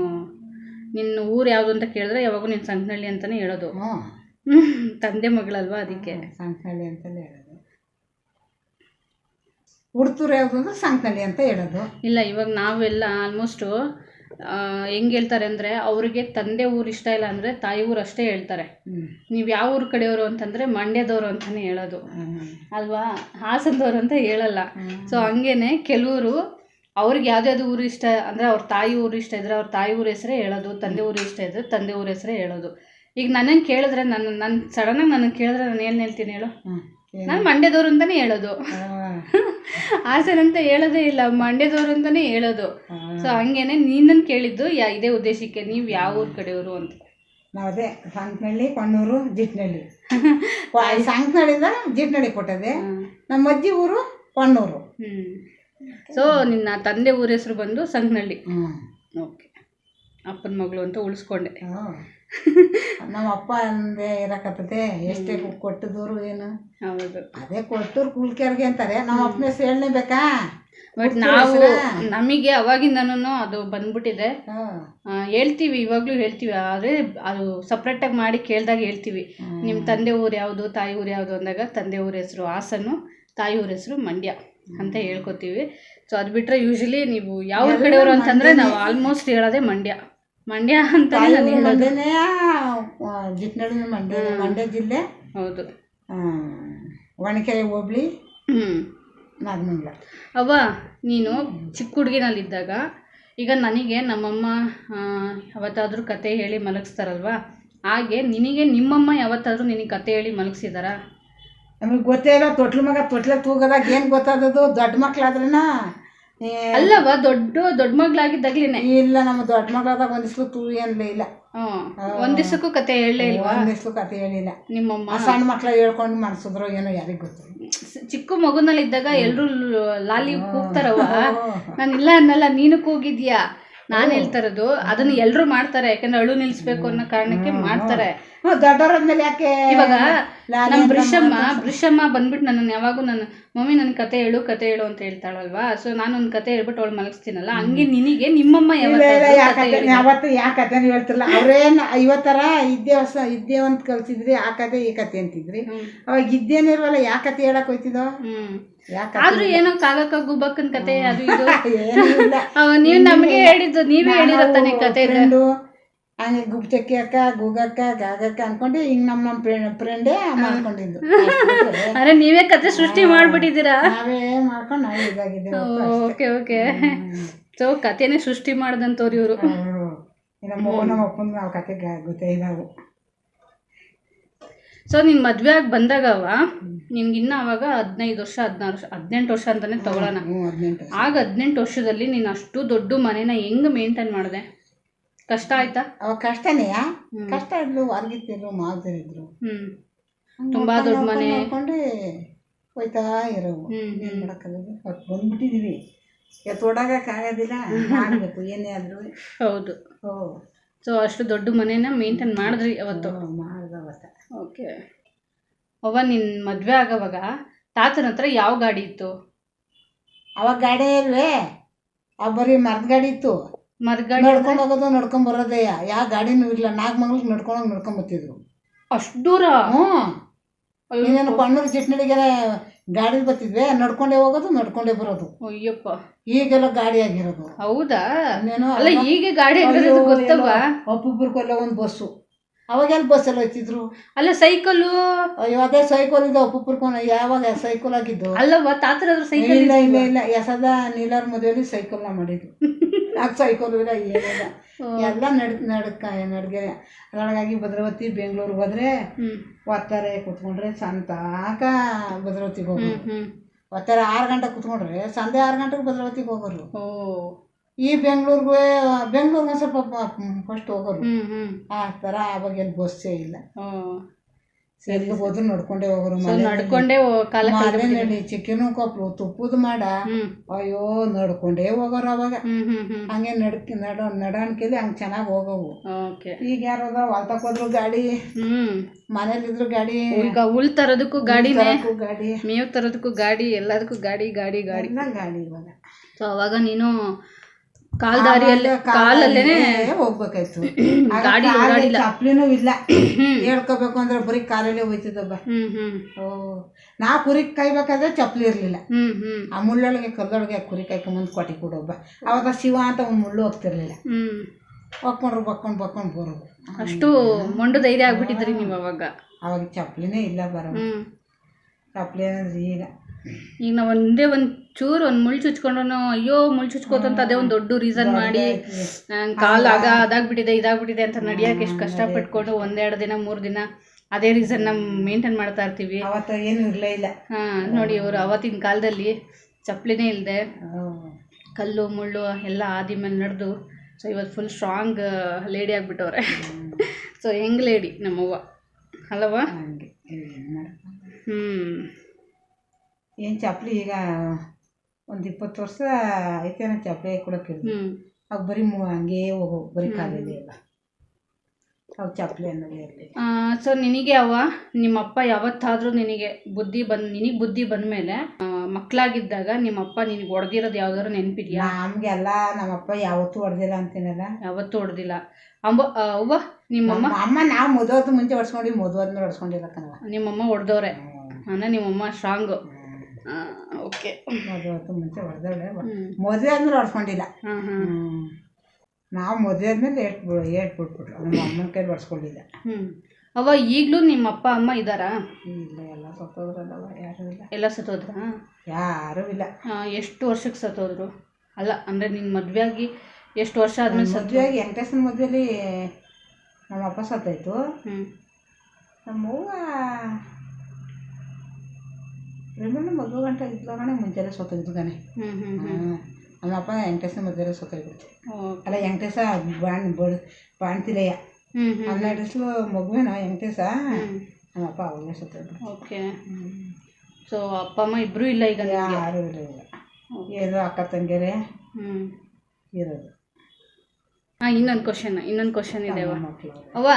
[SPEAKER 1] ನಿನ್ನ ಊರು ಯಾವುದು ಅಂತ ಕೇಳಿದ್ರೆ ಯಾವಾಗೂ ನೀನು ಸಂಕನಹಳ್ಳಿ ಅಂತಲೇ ಹೇಳೋದು.
[SPEAKER 2] ಹ್ಞೂ
[SPEAKER 1] ತಂದೆ ಮಗಳಲ್ವಾ ಅದಕ್ಕೆ?
[SPEAKER 2] ಸಂಕನಹಳ್ಳಿ ಅಂತಲೇ ಹೇಳೋದು. ಹುಡ್ತೂರು ಯಾವುದು ಅಂದ್ರೆ ಸಂಕನಹಳ್ಳಿ ಅಂತ ಹೇಳೋದು.
[SPEAKER 1] ಇಲ್ಲ ಇವಾಗ ನಾವೆಲ್ಲ ಆಲ್ಮೋಸ್ಟು ಹೆಂಗೆ ಹೇಳ್ತಾರೆ ಅಂದರೆ ಅವರಿಗೆ ತಂದೆ ಊರು ಇಷ್ಟ ಇಲ್ಲ ಅಂದರೆ ತಾಯಿ ಊರು ಅಷ್ಟೇ ಹೇಳ್ತಾರೆ.
[SPEAKER 2] ಹ್ಞೂ
[SPEAKER 1] ನೀವು ಯಾವ ಊರು ಕಡೆಯವರು ಅಂತಂದರೆ ಮಂಡ್ಯದವರು ಅಂತಲೇ ಹೇಳೋದು. ಅಲ್ವಾ? ಹಾಸನದವ್ರು ಅಂತ ಹೇಳಲ್ಲ. ಸೊ ಹಂಗೇನೆ ಕೆಲವರು ಅವ್ರಿಗೆ ಯಾವ್ದ್ಯಾವ್ದು ಊರು ಇಷ್ಟ ಅಂದರೆ ಅವ್ರ ತಾಯಿ ಊರು ಇಷ್ಟ ಇದ್ರೆ ಅವ್ರ ತಾಯಿ ಊರ ಹೆಸರೇ ಹೇಳೋದು ತಂದೆ ಊರು ಇಷ್ಟ ಇದ್ರೆ ತಂದೆ ಊರ ಹೆಸರೇ ಹೇಳೋದು. ಈಗ ನನ್ನನ್ನು ಕೇಳಿದ್ರೆ ನನ್ನ ನನ್ನ ಸಡನ್ನಾಗಿ ನನಗೆ ಕೇಳಿದ್ರೆ ನಾನು ಏನು ಹೇಳ್ತೀನಿ ಹೇಳು? ನಾನು ಮಂಡ್ಯದವ್ರು ಅಂತಲೇ ಹೇಳೋದು. ಹಾಸನ ಅಂತ ಹೇಳೋದೇ ಇಲ್ಲ ಮಂಡ್ಯದವ್ರು ಅಂತಲೇ ಹೇಳೋದು. ಸೊ ಹಂಗೇನೆ ನಿನ್ನನ್ನು ಕೇಳಿದ್ದು ಯಾ ಇದೇ ಉದ್ದೇಶಕ್ಕೆ ನೀವು ಯಾವ ಊರು ಕಡೆಯವರು ಅಂತ.
[SPEAKER 2] ನಾವದೇ ಅದೇ ಸಂಕನಹಳ್ಳಿ ಕೊಣ್ಣೂರು ಜಿಟ್ನಳ್ಳಿ. ಸಂಕನಹಳ್ಳಿಯಿಂದ ಜಿಟ್ನಳ್ಳಿ ಕೊಟ್ಟದೆ ನಮ್ಮ ಅಜ್ಜಿ ಊರು ಕೊಣ್ಣೂರು.
[SPEAKER 1] ಸೊ ನಿನ್ನ ತಂದೆ ಊರ ಹೆಸರು ಬಂದು
[SPEAKER 2] ಸಂಘನಳ್ಳಿ
[SPEAKER 1] ಓಕೆ ಅಪ್ಪನ ಮಗಳು ಅಂತ ಉಳಿಸ್ಕೊಂಡೆ.
[SPEAKER 2] ನಮ್ಮ ಅಪ್ಪ ಅಂದೆ ಇರಕತ್ತದೆ ಎಷ್ಟೇ ದೂರು ಏನು?
[SPEAKER 1] ಹೌದು.
[SPEAKER 2] ಅದೇ ಕೊಟ್ಟರು ಕುಲ್ಕೆರ್ಗೆ ಅಂತಾರೆ. ನಮ್ಮ ಅಪ್ಪನ ಹೆಸರು ಹೇಳಲೇಬೇಕಾ
[SPEAKER 1] ಬಟ್ ನಾವು ನಮಗೆ ಅವಾಗಿಂದನೂ ಅದು ಬಂದ್ಬಿಟ್ಟಿದೆ. ಹೇಳ್ತೀವಿ ಇವಾಗಲೂ ಹೇಳ್ತೀವಿ. ಆದರೆ ಅದು ಸಪ್ರೇಟಾಗಿ ಮಾಡಿ ಕೇಳಿದಾಗ ಹೇಳ್ತೀವಿ. ನಿಮ್ಮ ತಂದೆ ಊರು ಯಾವುದು ತಾಯಿ ಊರು ಯಾವುದು ಅಂದಾಗ ತಂದೆ ಊರ ಹೆಸರು ಹಾಸನು ತಾಯಿ ಊರ ಹೆಸರು ಮಂಡ್ಯ. ಅಂತ ಹೇಳ್ಕೊತೀವಿ. ಸೊ ಅದು ಬಿಟ್ಟರೆ ಯೂಶಲಿ ನೀವು ಯಾವ ಕಡೆಯವರು ಅಂತಂದ್ರೆ ನಾವು ಆಲ್ಮೋಸ್ಟ್ ಹೇಳೋದೇ ಮಂಡ್ಯ. ಮಂಡ್ಯ ಅಂತ ನಾನು ಹೇಳೋದು.
[SPEAKER 2] ಮಂಡ್ಯನೇ ಜಿಟ್ನಳ್ಳಿ ಮಂಡ್ಯ ಮಂಡ್ಯ ಜಿಲ್ಲೆ.
[SPEAKER 1] ಹೌದು.
[SPEAKER 2] ಒಣಕೆರೆ ಹೋಬ್ಳಿ
[SPEAKER 1] ಹ್ಞೂ
[SPEAKER 2] ನಾಗಮಂಗ್ಲ.
[SPEAKER 1] ಅವ್ವ ನೀನು ಚಿಕ್ಕ ಹುಡುಗಿನಲ್ಲಿದ್ದಾಗ ಈಗ ನನಗೆ ನಮ್ಮಮ್ಮ ಯಾವತ್ತಾದ್ರೂ ಕತೆ ಹೇಳಿ ಮಲಗಿಸ್ತಾರಲ್ವಾ? ಹಾಗೆ ನಿನಗೆ ನಿಮ್ಮಮ್ಮ ಯಾವತ್ತಾದ್ರೂ ನಿನಗೆ ಕತೆ ಹೇಳಿ ಮಲಗಿಸಿದಾರಾ?
[SPEAKER 2] ನಮಗೆ ಗೊತ್ತೇ ಇಲ್ಲ ತೊಟ್ಲು ಮಗ ತೊಟ್ಲ ತೂಗದಾಗ ಏನು ಗೊತ್ತಾದದು ದೊಡ್ಡ ಮಕ್ಳಾದ್ರನ?
[SPEAKER 1] ಅಲ್ಲವ ದೊಡ್ಡ ದೊಡ್ಡ ಮಗಳಾಗಿದ್ದಾಗ್ಲೇನೆ.
[SPEAKER 2] ಇಲ್ಲ ನಮ್ಮ ದೊಡ್ಡ ಮಗಳಾದಾಗ ಒಂದಿಸ್ಲು ತೂ ಏನ್ಲೇ ಇಲ್ಲ.
[SPEAKER 1] ಒಂದ್ ದಿವ್ಸಕ್ಕೂ ಕತೆ ಹೇಳಲೇ ಇಲ್ವಾ?
[SPEAKER 2] ದಿವ್ಸಕ್ಕೂ ಕತೆ ಹೇಳಿಲ್ಲ
[SPEAKER 1] ನಿಮ್ಮಮ್ಮ.
[SPEAKER 2] ಸಣ್ಣ ಮಕ್ಳ ಹೇಳ್ಕೊಂಡು ಮಾಡಿಸಿದ್ರು ಏನೋ ಯಾರಿಗೆ ಗೊತ್ತು.
[SPEAKER 1] ಚಿಕ್ಕ ಮಗುನಲ್ಲಿದ್ದಾಗ ಎಲ್ಲರೂ ಲಾಲಿ ಕೂಗ್ತಾರವ್ವ. ನಾನು ಇಲ್ಲ ಅನ್ನಲ್ಲ ನೀನು ಕೂಗಿದ್ಯಾ? ನಾನು ಹೇಳ್ತಾ ಇರೋದು ಅದನ್ನ ಎಲ್ಲರೂ ಮಾಡ್ತಾರೆ ಯಾಕಂದ್ರೆ ಅಳು ನಿಲ್ಸ್ಬೇಕು ಅನ್ನೋ ಕಾರಣಕ್ಕೆ ಮಾಡ್ತಾರೆ.
[SPEAKER 2] ದೊಡ್ಡವ್ರಾದ್ಮೇಲೆ ಯಾಕೆ
[SPEAKER 1] ಇವಾಗ
[SPEAKER 2] ನಮ್
[SPEAKER 1] ನಮ್ಮ ಬೃಷಮ್ಮ ಬೃಷಮ್ಮ ಬಂದ್ಬಿಟ್ಟು ನನ್ನ ಯಾವಾಗೂ ನನ್ನ ಮಮ್ಮಿ ನನ್ನ ಕತೆ ಹೇಳು ಕತೆ ಹೇಳು ಅಂತ ಹೇಳ್ತಾಳಲ್ವಾ? ಸೊ ನಾನು ಒಂದು ಕತೆ ಹೇಳ್ಬಿಟ್ಟು ಅವಳು ಮಲಗಿಸ್ತೀನಲ್ಲ ಹಂಗೆ ನಿನಗೆ ನಿಮ್ಮಮ್ಮ?
[SPEAKER 2] ಯಾವತ್ತು ಯಾವ ಕತೆ ಹೇಳ್ತಿರಲ್ಲ ಅವ್ರೇನು ಐವತ್ತರ ಇದ್ದೇ ಹೊಸ ಇದ್ದೇ ಅಂತ ಕಲ್ತಿದ್ರಿ ಆ ಕತೆ ಈ ಕತೆ ಅಂತಿದ್ರಿ. ಅವಾಗ ಇದ್ದೇನಿಲ್ವಲ್ಲ ಯಾವ ಕತೆ ಹೇಳಕ್ ಹೋಯ್ತಿದೋ
[SPEAKER 1] ಹ್ಮ್.
[SPEAKER 2] ಯಾಕೆ
[SPEAKER 1] ಆದ್ರೂ ಏನೋ ಕಾಗಕ್ಕ ಗುಬ್ಬಕ್ಕನ್ ಕತೆ ಅದು ಇದು.
[SPEAKER 2] ನೀವ್
[SPEAKER 1] ಅವ ನೀವು ನಮಗೆ ಹೇಳಿದ್ದು ನೀವೇ ಹೇಳಿರೋ ತಾನೇ ಕತೆ
[SPEAKER 2] ಫ್ರೆಂಡು ಹಂಗೆ ಗುಪ್ಚಕ್ಕಿ ಅಕ್ಕ ಗೂಗಕ್ಕ ಗಾಗಕ್ಕ ಅನ್ಕೊಂಡು ಹಿಂಗ್ ನಮ್ಮ ನಮ್ ಫ್ರೆಂಡೇ ಮಾಡ್ಕೊಂಡಿದ್ದು.
[SPEAKER 1] ಅರೆ ನೀವೇ ಕತೆ ಸೃಷ್ಟಿ ಮಾಡ್ಬಿಟ್ಟಿದ್ದೀರಾ?
[SPEAKER 2] ನಾವೇ ಮಾಡ್ಕೊಂಡು ನಾವು ಇದಾಗಿದ್ದೀವಿ
[SPEAKER 1] ಓಕೆ ಓಕೆ. ಸೊ ಕತೆನೇ ಸೃಷ್ಟಿ ಮಾಡ್ದಂತವ್ರು ಇವರು.
[SPEAKER 2] ನಮ್ಮ ನಮ್ಮ ಅಪ್ಪನ ನಾವು ಕತೆ ಗೊತ್ತೇ ಇದಾವು
[SPEAKER 1] ಸೊ ನೀನು ಮದುವೆ ಆಗಿ ಬಂದಾಗವ ನಿನ್ಗಿನ್ನ ಅವಾಗ ಹದಿನೈದು ವರ್ಷ ಹದಿನಾರು ವರ್ಷ ಹದಿನೆಂಟು ವರ್ಷ ಅಂತಾನೆ ತಗೊಳ್ಳೋಣ ಆಗ ಹದಿನೆಂಟು ವರ್ಷದಲ್ಲಿ ನೀನು ಅಷ್ಟು ದೊಡ್ಡ ಮನೇನ ಹೆಂಗ್ ಮೇಂಟೈನ್ ಮಾಡಿದೆ? ಕಷ್ಟ ಆಯ್ತಾ?
[SPEAKER 2] ಅವಾಗ ಕಷ್ಟನೇ ಕಷ್ಟ ಇದ್ಲು ಹೊರಗಿತ್ತಿದ್ರು ಮಾವ್ತಿರಿದ್ರು
[SPEAKER 1] ತುಂಬಾ ದೊಡ್ಡ ಮನೆ.
[SPEAKER 2] ನೋಡ್ಕೊಂಡು ಹೋಯ್ತಾ ಇರೋವು. ಏನು ಮಾಡೋಕ್ಕಾಗದು? ಹೊತ್ತು ಬಂದ್ಬಿಟ್ಟಿದೀವಿ. ಎತ್ತೋಡಕ್ಕಾಗೋದಿಲ್ಲ ಮಾಡಬೇಕು ಏನೇ ಆದರೂ.
[SPEAKER 1] ಹೌದು.
[SPEAKER 2] ಓ
[SPEAKER 1] ಸೊ ಅಷ್ಟು ದೊಡ್ಡ ಮನೇನ ಮೇಂಟೈನ್ ಮಾಡಿದ್ರಿ ಅವತ್ತು. ಓಕೆ. ಅವ್ವ ನಿನ್ನ ಮದುವೆ ಆಗೋವಾಗ ತಾತನ ಹತ್ರ ಯಾವ ಗಾಡಿ ಇತ್ತು?
[SPEAKER 2] ಅವಾಗ ಗಾಡಿ ಇಲ್ವೇ? ಆ ಬರೀ ಮರದ ಗಾಡಿ ಇತ್ತು.
[SPEAKER 1] ಮರಗಾಡಿ
[SPEAKER 2] ನಡ್ಕೊಂಡು ಹೋಗೋದು ನಡ್ಕೊಂಡ್ ಬರೋದಯ್ಯ ಯಾವ ಗಾಡಿನೂ ಇಲ್ಲ. ನಾಲ್ಕು ನಡ್ಕೊಂಡೋಗಿ ನಡ್ಕೊಂಡ್ ಬರ್ತಿದ್ರು.
[SPEAKER 1] ಅಷ್ಟು ದೂರ?
[SPEAKER 2] ಹ್ಞೂ. ಇನ್ನೇನು ಕಣ್ಣೂರು ಚಿಟ್ನಡಿಗೆ ಗಾಡಿ ಬರ್ತಿದ್ವಿ? ನಡ್ಕೊಂಡೇ ಹೋಗೋದು ನಡ್ಕೊಂಡೇ ಬರೋದು.
[SPEAKER 1] ಅಯ್ಯಪ್ಪ.
[SPEAKER 2] ಈಗೆಲ್ಲ ಗಾಡಿ ಆಗಿರೋದು.
[SPEAKER 1] ಹೌದಾ?
[SPEAKER 2] ಇನ್ನೇನು
[SPEAKER 1] ಅಲ್ಲ ಈಗ ಗಾಡಿ ಆಗಿರೋದು ಗೊತ್ತಲ್ವಾ?
[SPEAKER 2] ಒಬ್ಬೊಬ್ರಿಗೆಲ್ಲ ಒಂದು ಬಸ್ಸು. ಅವಾಗೆಲ್ಲ ಬಸ್ಸಲ್ಲಿ ಹೋಗ್ತಿದ್ರು
[SPEAKER 1] ಅಲ್ಲ ಸೈಕಲ್ಲು
[SPEAKER 2] ಅಯ್ಯೋ ಅದೇ ಸೈಕಲ್ ಇದ್ದ ಒಬ್ಬೊಬ್ರಿಗೂ ಯಾವಾಗ ಸೈಕಲ್ ಆಗಿದ್ದು?
[SPEAKER 1] ಅಲ್ಲವ ತಾತರಾದ್ರು ಸೈಕಲ್
[SPEAKER 2] ಇಲ್ಲ ಇಲ್ಲ ಇಲ್ಲ. ಎಸದ ನೀಲಾರ್ ಮದುವೆಲಿ ಸೈಕಲ್ನ ಮಾಡಿದ್ರು ಆಗ ಸೈಕಲ್ ಇಲ್ಲ ಏನಿಲ್ಲ. ಎಲ್ಲ ನಡ್ ನಡ್ಕ ನಡ್ಗೆ. ಅದರೊಳಗಾಗಿ ಭದ್ರಾವತಿ ಬೆಂಗಳೂರಿಗೆ ಹೋದ್ರೆ ಒತ್ತಾರೆ ಕುತ್ಕೊಂಡ್ರೆ ಸಂತಾಕ ಭದ್ರಾವತಿಗೆ ಹೋಗೋರು. ಒತ್ತಾರೆ ಆರು ಗಂಟೆ ಕುತ್ಕೊಂಡ್ರೆ ಸಂಜೆ ಆರು ಗಂಟೆಗೆ ಭದ್ರಾವತಿಗೆ ಹೋಗೋರು.
[SPEAKER 1] ಓ.
[SPEAKER 2] ಈ ಬೆಂಗಳೂರಿಗೆ ಬೆಂಗಳೂರಿಗೆ ಸ್ವಲ್ಪ ಫಸ್ಟ್ ಹೋಗೋರು. ಆ ಥರ ಆವಾಗ ಏನು ಬಸ್ಸೇ ಇಲ್ಲ. ಎಲ್ಲಿ ಹೋದ್ರು ನಡ್ಕೊಂಡೇ ಹೋಗೋರು
[SPEAKER 1] ನಡ್ಕೊಂಡೇ ಹೋ-
[SPEAKER 2] ಚಿಕನ್ ಕೊಪ್ಪಲು ತುಪ್ಪದ ಮಾಡ. ಅಯ್ಯೋ ನಡ್ಕೊಂಡೇ ಹೋಗೋರು ಅವಾಗ. ಹಂಗೆ ನಡ್ಕಿ ನಡ ನಡಾಣಿಕೆಲಿ ಹಂಗೆ ಚೆನ್ನಾಗಿ ಹೋಗೋವು. ಈಗ ಯಾರು ಅದ ಹೊಲ್ತಕ್ ಹೋದ್ರು ಗಾಡಿ. ಮನೇಲಿದ್ರು ಗಾಡಿ.
[SPEAKER 1] ಈಗ ಹುಲ್ ತರೋದಕ್ಕೂ
[SPEAKER 2] ಗಾಡಿ ಗಾಡಿ.
[SPEAKER 1] ಮೇವು ತರೋದಕ್ಕೂ ಗಾಡಿ ಎಲ್ಲದಕ್ಕೂ ಗಾಡಿ ಗಾಡಿ ಗಾಡಿ.
[SPEAKER 2] ಗಾಡಿ ಇವಾಗ.
[SPEAKER 1] ಸೊ ಅವಾಗ ನೀನು ಕಾಲ್ ದಾರಿಯಲ್ಲೇ ಕಾಲಲ್ಲೇನೆ
[SPEAKER 2] ಹೋಗ್ಬೇಕಾಯ್ತು.
[SPEAKER 1] ಗಾಡಿ ಓಡಾಡಿಲ್ಲ.
[SPEAKER 2] ಚಪ್ಲಿನೂ ಇಲ್ಲ. ಹೇಳ್ಕೋಬೇಕು ಅಂದ್ರೆ ಬರೀ ಕಾಲಲ್ಲೇ ಹೋಯ್ತಿದ್ದಬ್ಬ ಓ ನಾ ಕುರಿ ಕಾಯ್ಬೇಕಾದ್ರೆ ಚಪ್ಲಿ ಇರ್ಲಿಲ್ಲ. ಆ ಮುಳ್ಳೊಳಗೆ ಕಲ್ಲೊಳಗೆ ಕುರಿ ಕಾಯ್ಕೊಂಬಂದು ಕೊಟ್ಟಿ ಕೊಡೋಬ್ಬ. ಅವಾಗ ಶಿವ ಅಂತ ಒಂದು ಮುಳ್ಳು ಹೋಗ್ತಿರ್ಲಿಲ್ಲ.
[SPEAKER 1] ಹ್ಮ್.
[SPEAKER 2] ಹೊಕ್ಕೊಂಡ್ರು ಬಕ್ಕೊಂಡು ಬಕ್ಕೊಂಡು ಬರೋದು.
[SPEAKER 1] ಅಷ್ಟು ಮೊಂಡು ಧೈರ್ಯ ಆಗ್ಬಿಟ್ಟಿದ್ರಿ ನೀವು ಅವಾಗ.
[SPEAKER 2] ಅವಾಗ ಚಪ್ಲಿನೇ ಇಲ್ಲ ಬರೋ ಚಪ್ಲಿ ಅನ್ನೋದು ಈಗ
[SPEAKER 1] ಈಗ ನಾವು ಒಂದೇ ಒಂದು ಚೂರು ಒಂದು ಮುಳ್ಳು ಚುಚ್ಕೊಂಡ್ರು ಅಯ್ಯೋ ಮುಳ್ಳು ಚುಚ್ಕೋತಂತ ಅದೇ ಒಂದು ದೊಡ್ಡ ರೀಸನ್ ಮಾಡಿ ಕಾಲು ಆಗ ಅದಾಗ್ಬಿಟ್ಟಿದೆ ಇದಾಗ್ಬಿಟ್ಟಿದೆ ಅಂತ ನಡಿಯೋಕೆ ಎಷ್ಟು ಕಷ್ಟಪಟ್ಕೊಂಡು ಒಂದೆರಡು ದಿನ ಮೂರು ದಿನ ಅದೇ ರೀಸನ್ ನಮ್ಮ ಮೇಂಟೈನ್ ಮಾಡ್ತಾ ಇರ್ತೀವಿ.
[SPEAKER 2] ಅವತ್ತು ಏನು ಇರಲೇ ಇಲ್ಲ.
[SPEAKER 1] ಹಾಂ ನೋಡಿ ಇವರು ಅವತ್ತಿನ ಕಾಲದಲ್ಲಿ ಚಪ್ಪಲಿನೇ ಇಲ್ಲದೆ ಕಲ್ಲು ಮುಳ್ಳು ಎಲ್ಲ ಆದಿ ಮೇಲೆ ನಡೆದು ಸೊ ಇವತ್ತು ಫುಲ್ ಸ್ಟ್ರಾಂಗ್ ಲೇಡಿ ಆಗಿಬಿಟ್ಟವ್ರೆ. ಸೊ ಹೆಂಗ್ ಲೇಡಿ ನಮ್ಮವ್ವ?
[SPEAKER 2] ಅಲ್ಲವಾ
[SPEAKER 1] ಹ್ಞೂ
[SPEAKER 2] ಏನು ಚಪ್ಪಲಿ ಈಗ ಒಂದು ಇಪ್ಪತ್ತು ವರ್ಷ ಐತೇನೋ ಚಪ್ಪಲಿ ಕೊಡೋಕೆ ಅವಾಗ ಬರೀ ಮೂ ಹಂಗೇ ಹೋಗೋ ಬರೀ ಕಾಲಿದೆ ಎಲ್ಲ. ಅವಾಗ ಚಪ್ಪಲಿ ಅನ್ನೋದೇ ಇರಲಿ.
[SPEAKER 1] ಸೊ ನಿನಗೆ ಅವ್ವ ನಿಮ್ಮಪ್ಪ ಯಾವತ್ತಾದರೂ ನಿನಗೆ ಬುದ್ಧಿ ಬಂದು ನಿನಗೆ ಬುದ್ಧಿ ಬಂದಮೇಲೆ ಮಕ್ಕಳಾಗಿದ್ದಾಗ ನಿಮ್ಮಪ್ಪ ನಿನಗೆ ಹೊಡೆದಿರೋದು ಯಾವ್ದಾದ್ರು ನೆನಪಿದ್ಯಾ?
[SPEAKER 2] ನಮಗೆಲ್ಲ ನಮ್ಮಪ್ಪ ಯಾವತ್ತೂ ಹೊಡೆದಿಲ್ಲ ಅಂತೀನಲ್ಲ.
[SPEAKER 1] ಯಾವತ್ತೂ ಹೊಡೆದಿಲ್ಲ. ಅಂಬ ಅವ್ವ ನಿಮ್ಮಮ್ಮ?
[SPEAKER 2] ಅಮ್ಮ ನಾವು ಮದುವೆ ಮುಂಚೆ ಹೊಡ್ಸ್ಕೊಂಡು ಮದುವೆ ಆದ್ಮೇಲೆ ಹೊಡ್ಸ್ಕೊಂಡಿಲ್ಲ ಕಣವ
[SPEAKER 1] ನಿಮ್ಮಮ್ಮ ಹೊಡೆದವ್ರೆ. ಅಂದರೆ ನಿಮ್ಮಮ್ಮ ಸ್ಟ್ರಾಂಗು ಓಕೆ
[SPEAKER 2] ಮದುವೆ ಮುಂಚೆ ಹೊಡೆದವಳೆ ಮದುವೆ ಆದ್ಮೇಲೆ ಹೊಡ್ಸ್ಕೊಂಡಿಲ್ಲ
[SPEAKER 1] ಹಾಂ ಹಾಂ
[SPEAKER 2] ಹ್ಮ್. ನಾವು ಮದುವೆ ಆದ್ಮೇಲೆ ಏಟ್ ಏಟ್ ಬಿಟ್ಬಿಟ್ರು. ನಮ್ಮ ಅಮ್ಮನ ಕೈಲಿ ಹೊಡ್ಸ್ಕೊಂಡಿಲ್ಲ
[SPEAKER 1] ಅವ ಈಗ್ಲೂ ನಿಮ್ಮ ಅಪ್ಪ ಅಮ್ಮ ಇದ್ದಾರಾ?
[SPEAKER 2] ಇಲ್ಲ ಎಲ್ಲ ಸತ್ತೋದ್ರಲ್ಲವ ಯಾರೂ ಇಲ್ಲ.
[SPEAKER 1] ಎಲ್ಲ ಸತ್ತೋದ್ರ?
[SPEAKER 2] ಯಾರೂ ಇಲ್ಲ.
[SPEAKER 1] ಎಷ್ಟು ವರ್ಷಕ್ಕೆ ಸತ್ತೋದ್ರು? ಅಲ್ಲ ಅಂದರೆ ನಿಮ್ಮ ಮದುವೆ ಆಗಿ ಎಷ್ಟು ವರ್ಷ ಆದ್ಮೇಲೆ
[SPEAKER 2] ಮದುವೆ ಆಗಿ ವೆಂಕಟೇಶನ ಮದುವೆಲಿ ನಮ್ಮ ಅಪ್ಪ ಸತ್ತಾಯ್ತು.
[SPEAKER 1] ನಮ್ಮ
[SPEAKER 2] ನಮ್ಮವ್ವ ರೇಮಣ್ಣ ಮದುವೆ ಗಂಟೆ ಇದ್ಲಾಗಣೆ ಮುಂಚೆನೆ ಸತ್ತೋಯ್ತು ಕಣೆ
[SPEAKER 1] ಹ್ಞೂ ಹ್ಞೂ ಹ್ಞೂ
[SPEAKER 2] ಹ್ಮ್. ನಮ್ಮ ಅಪ್ಪ ವೆಂಕಟೇಶನ ಮದುವೆ ಸತ್ತೋಗ್ಬಿಡ್ತು
[SPEAKER 1] ಓಕೆ.
[SPEAKER 2] ಅಲ್ಲ ವೆಂಕಟೇಶ ಬಾಣ್ ಬಡ್ ಬಾಣ್ತಿಲೆಯ
[SPEAKER 1] ಹ್ಞೂ ಹ್ಞೂ
[SPEAKER 2] ಹನ್ನೆರಡು ಇಸ್ಲು ಮಗುವೇನೋ ವೆಂಕಟೇಶ
[SPEAKER 1] ಹ್ಞೂ
[SPEAKER 2] ಅವನೇ ಸತ್ತೋಗ್ಬಿಡ್ತು
[SPEAKER 1] ಓಕೆ. ಸೊ ಅಪ್ಪ ಅಮ್ಮ ಇಬ್ಬರೂ ಇಲ್ಲ ಈಗ ಯಾರು
[SPEAKER 2] ಯಾರೂ ಇರಲಿಲ್ಲ ಏನು ಅಕ್ಕ ತಂಗಿಯರೇ?
[SPEAKER 1] ಹ್ಞೂ
[SPEAKER 2] ಇರೋದು.
[SPEAKER 1] ಹಾಂ ಇನ್ನೊಂದು ಕ್ವಶನ್ ಇನ್ನೊಂದು ಕ್ವಶನ್ ಇದೆ ಅವ್ವ.
[SPEAKER 2] ಮಕ್ಕಳು
[SPEAKER 1] ಅವ್ವ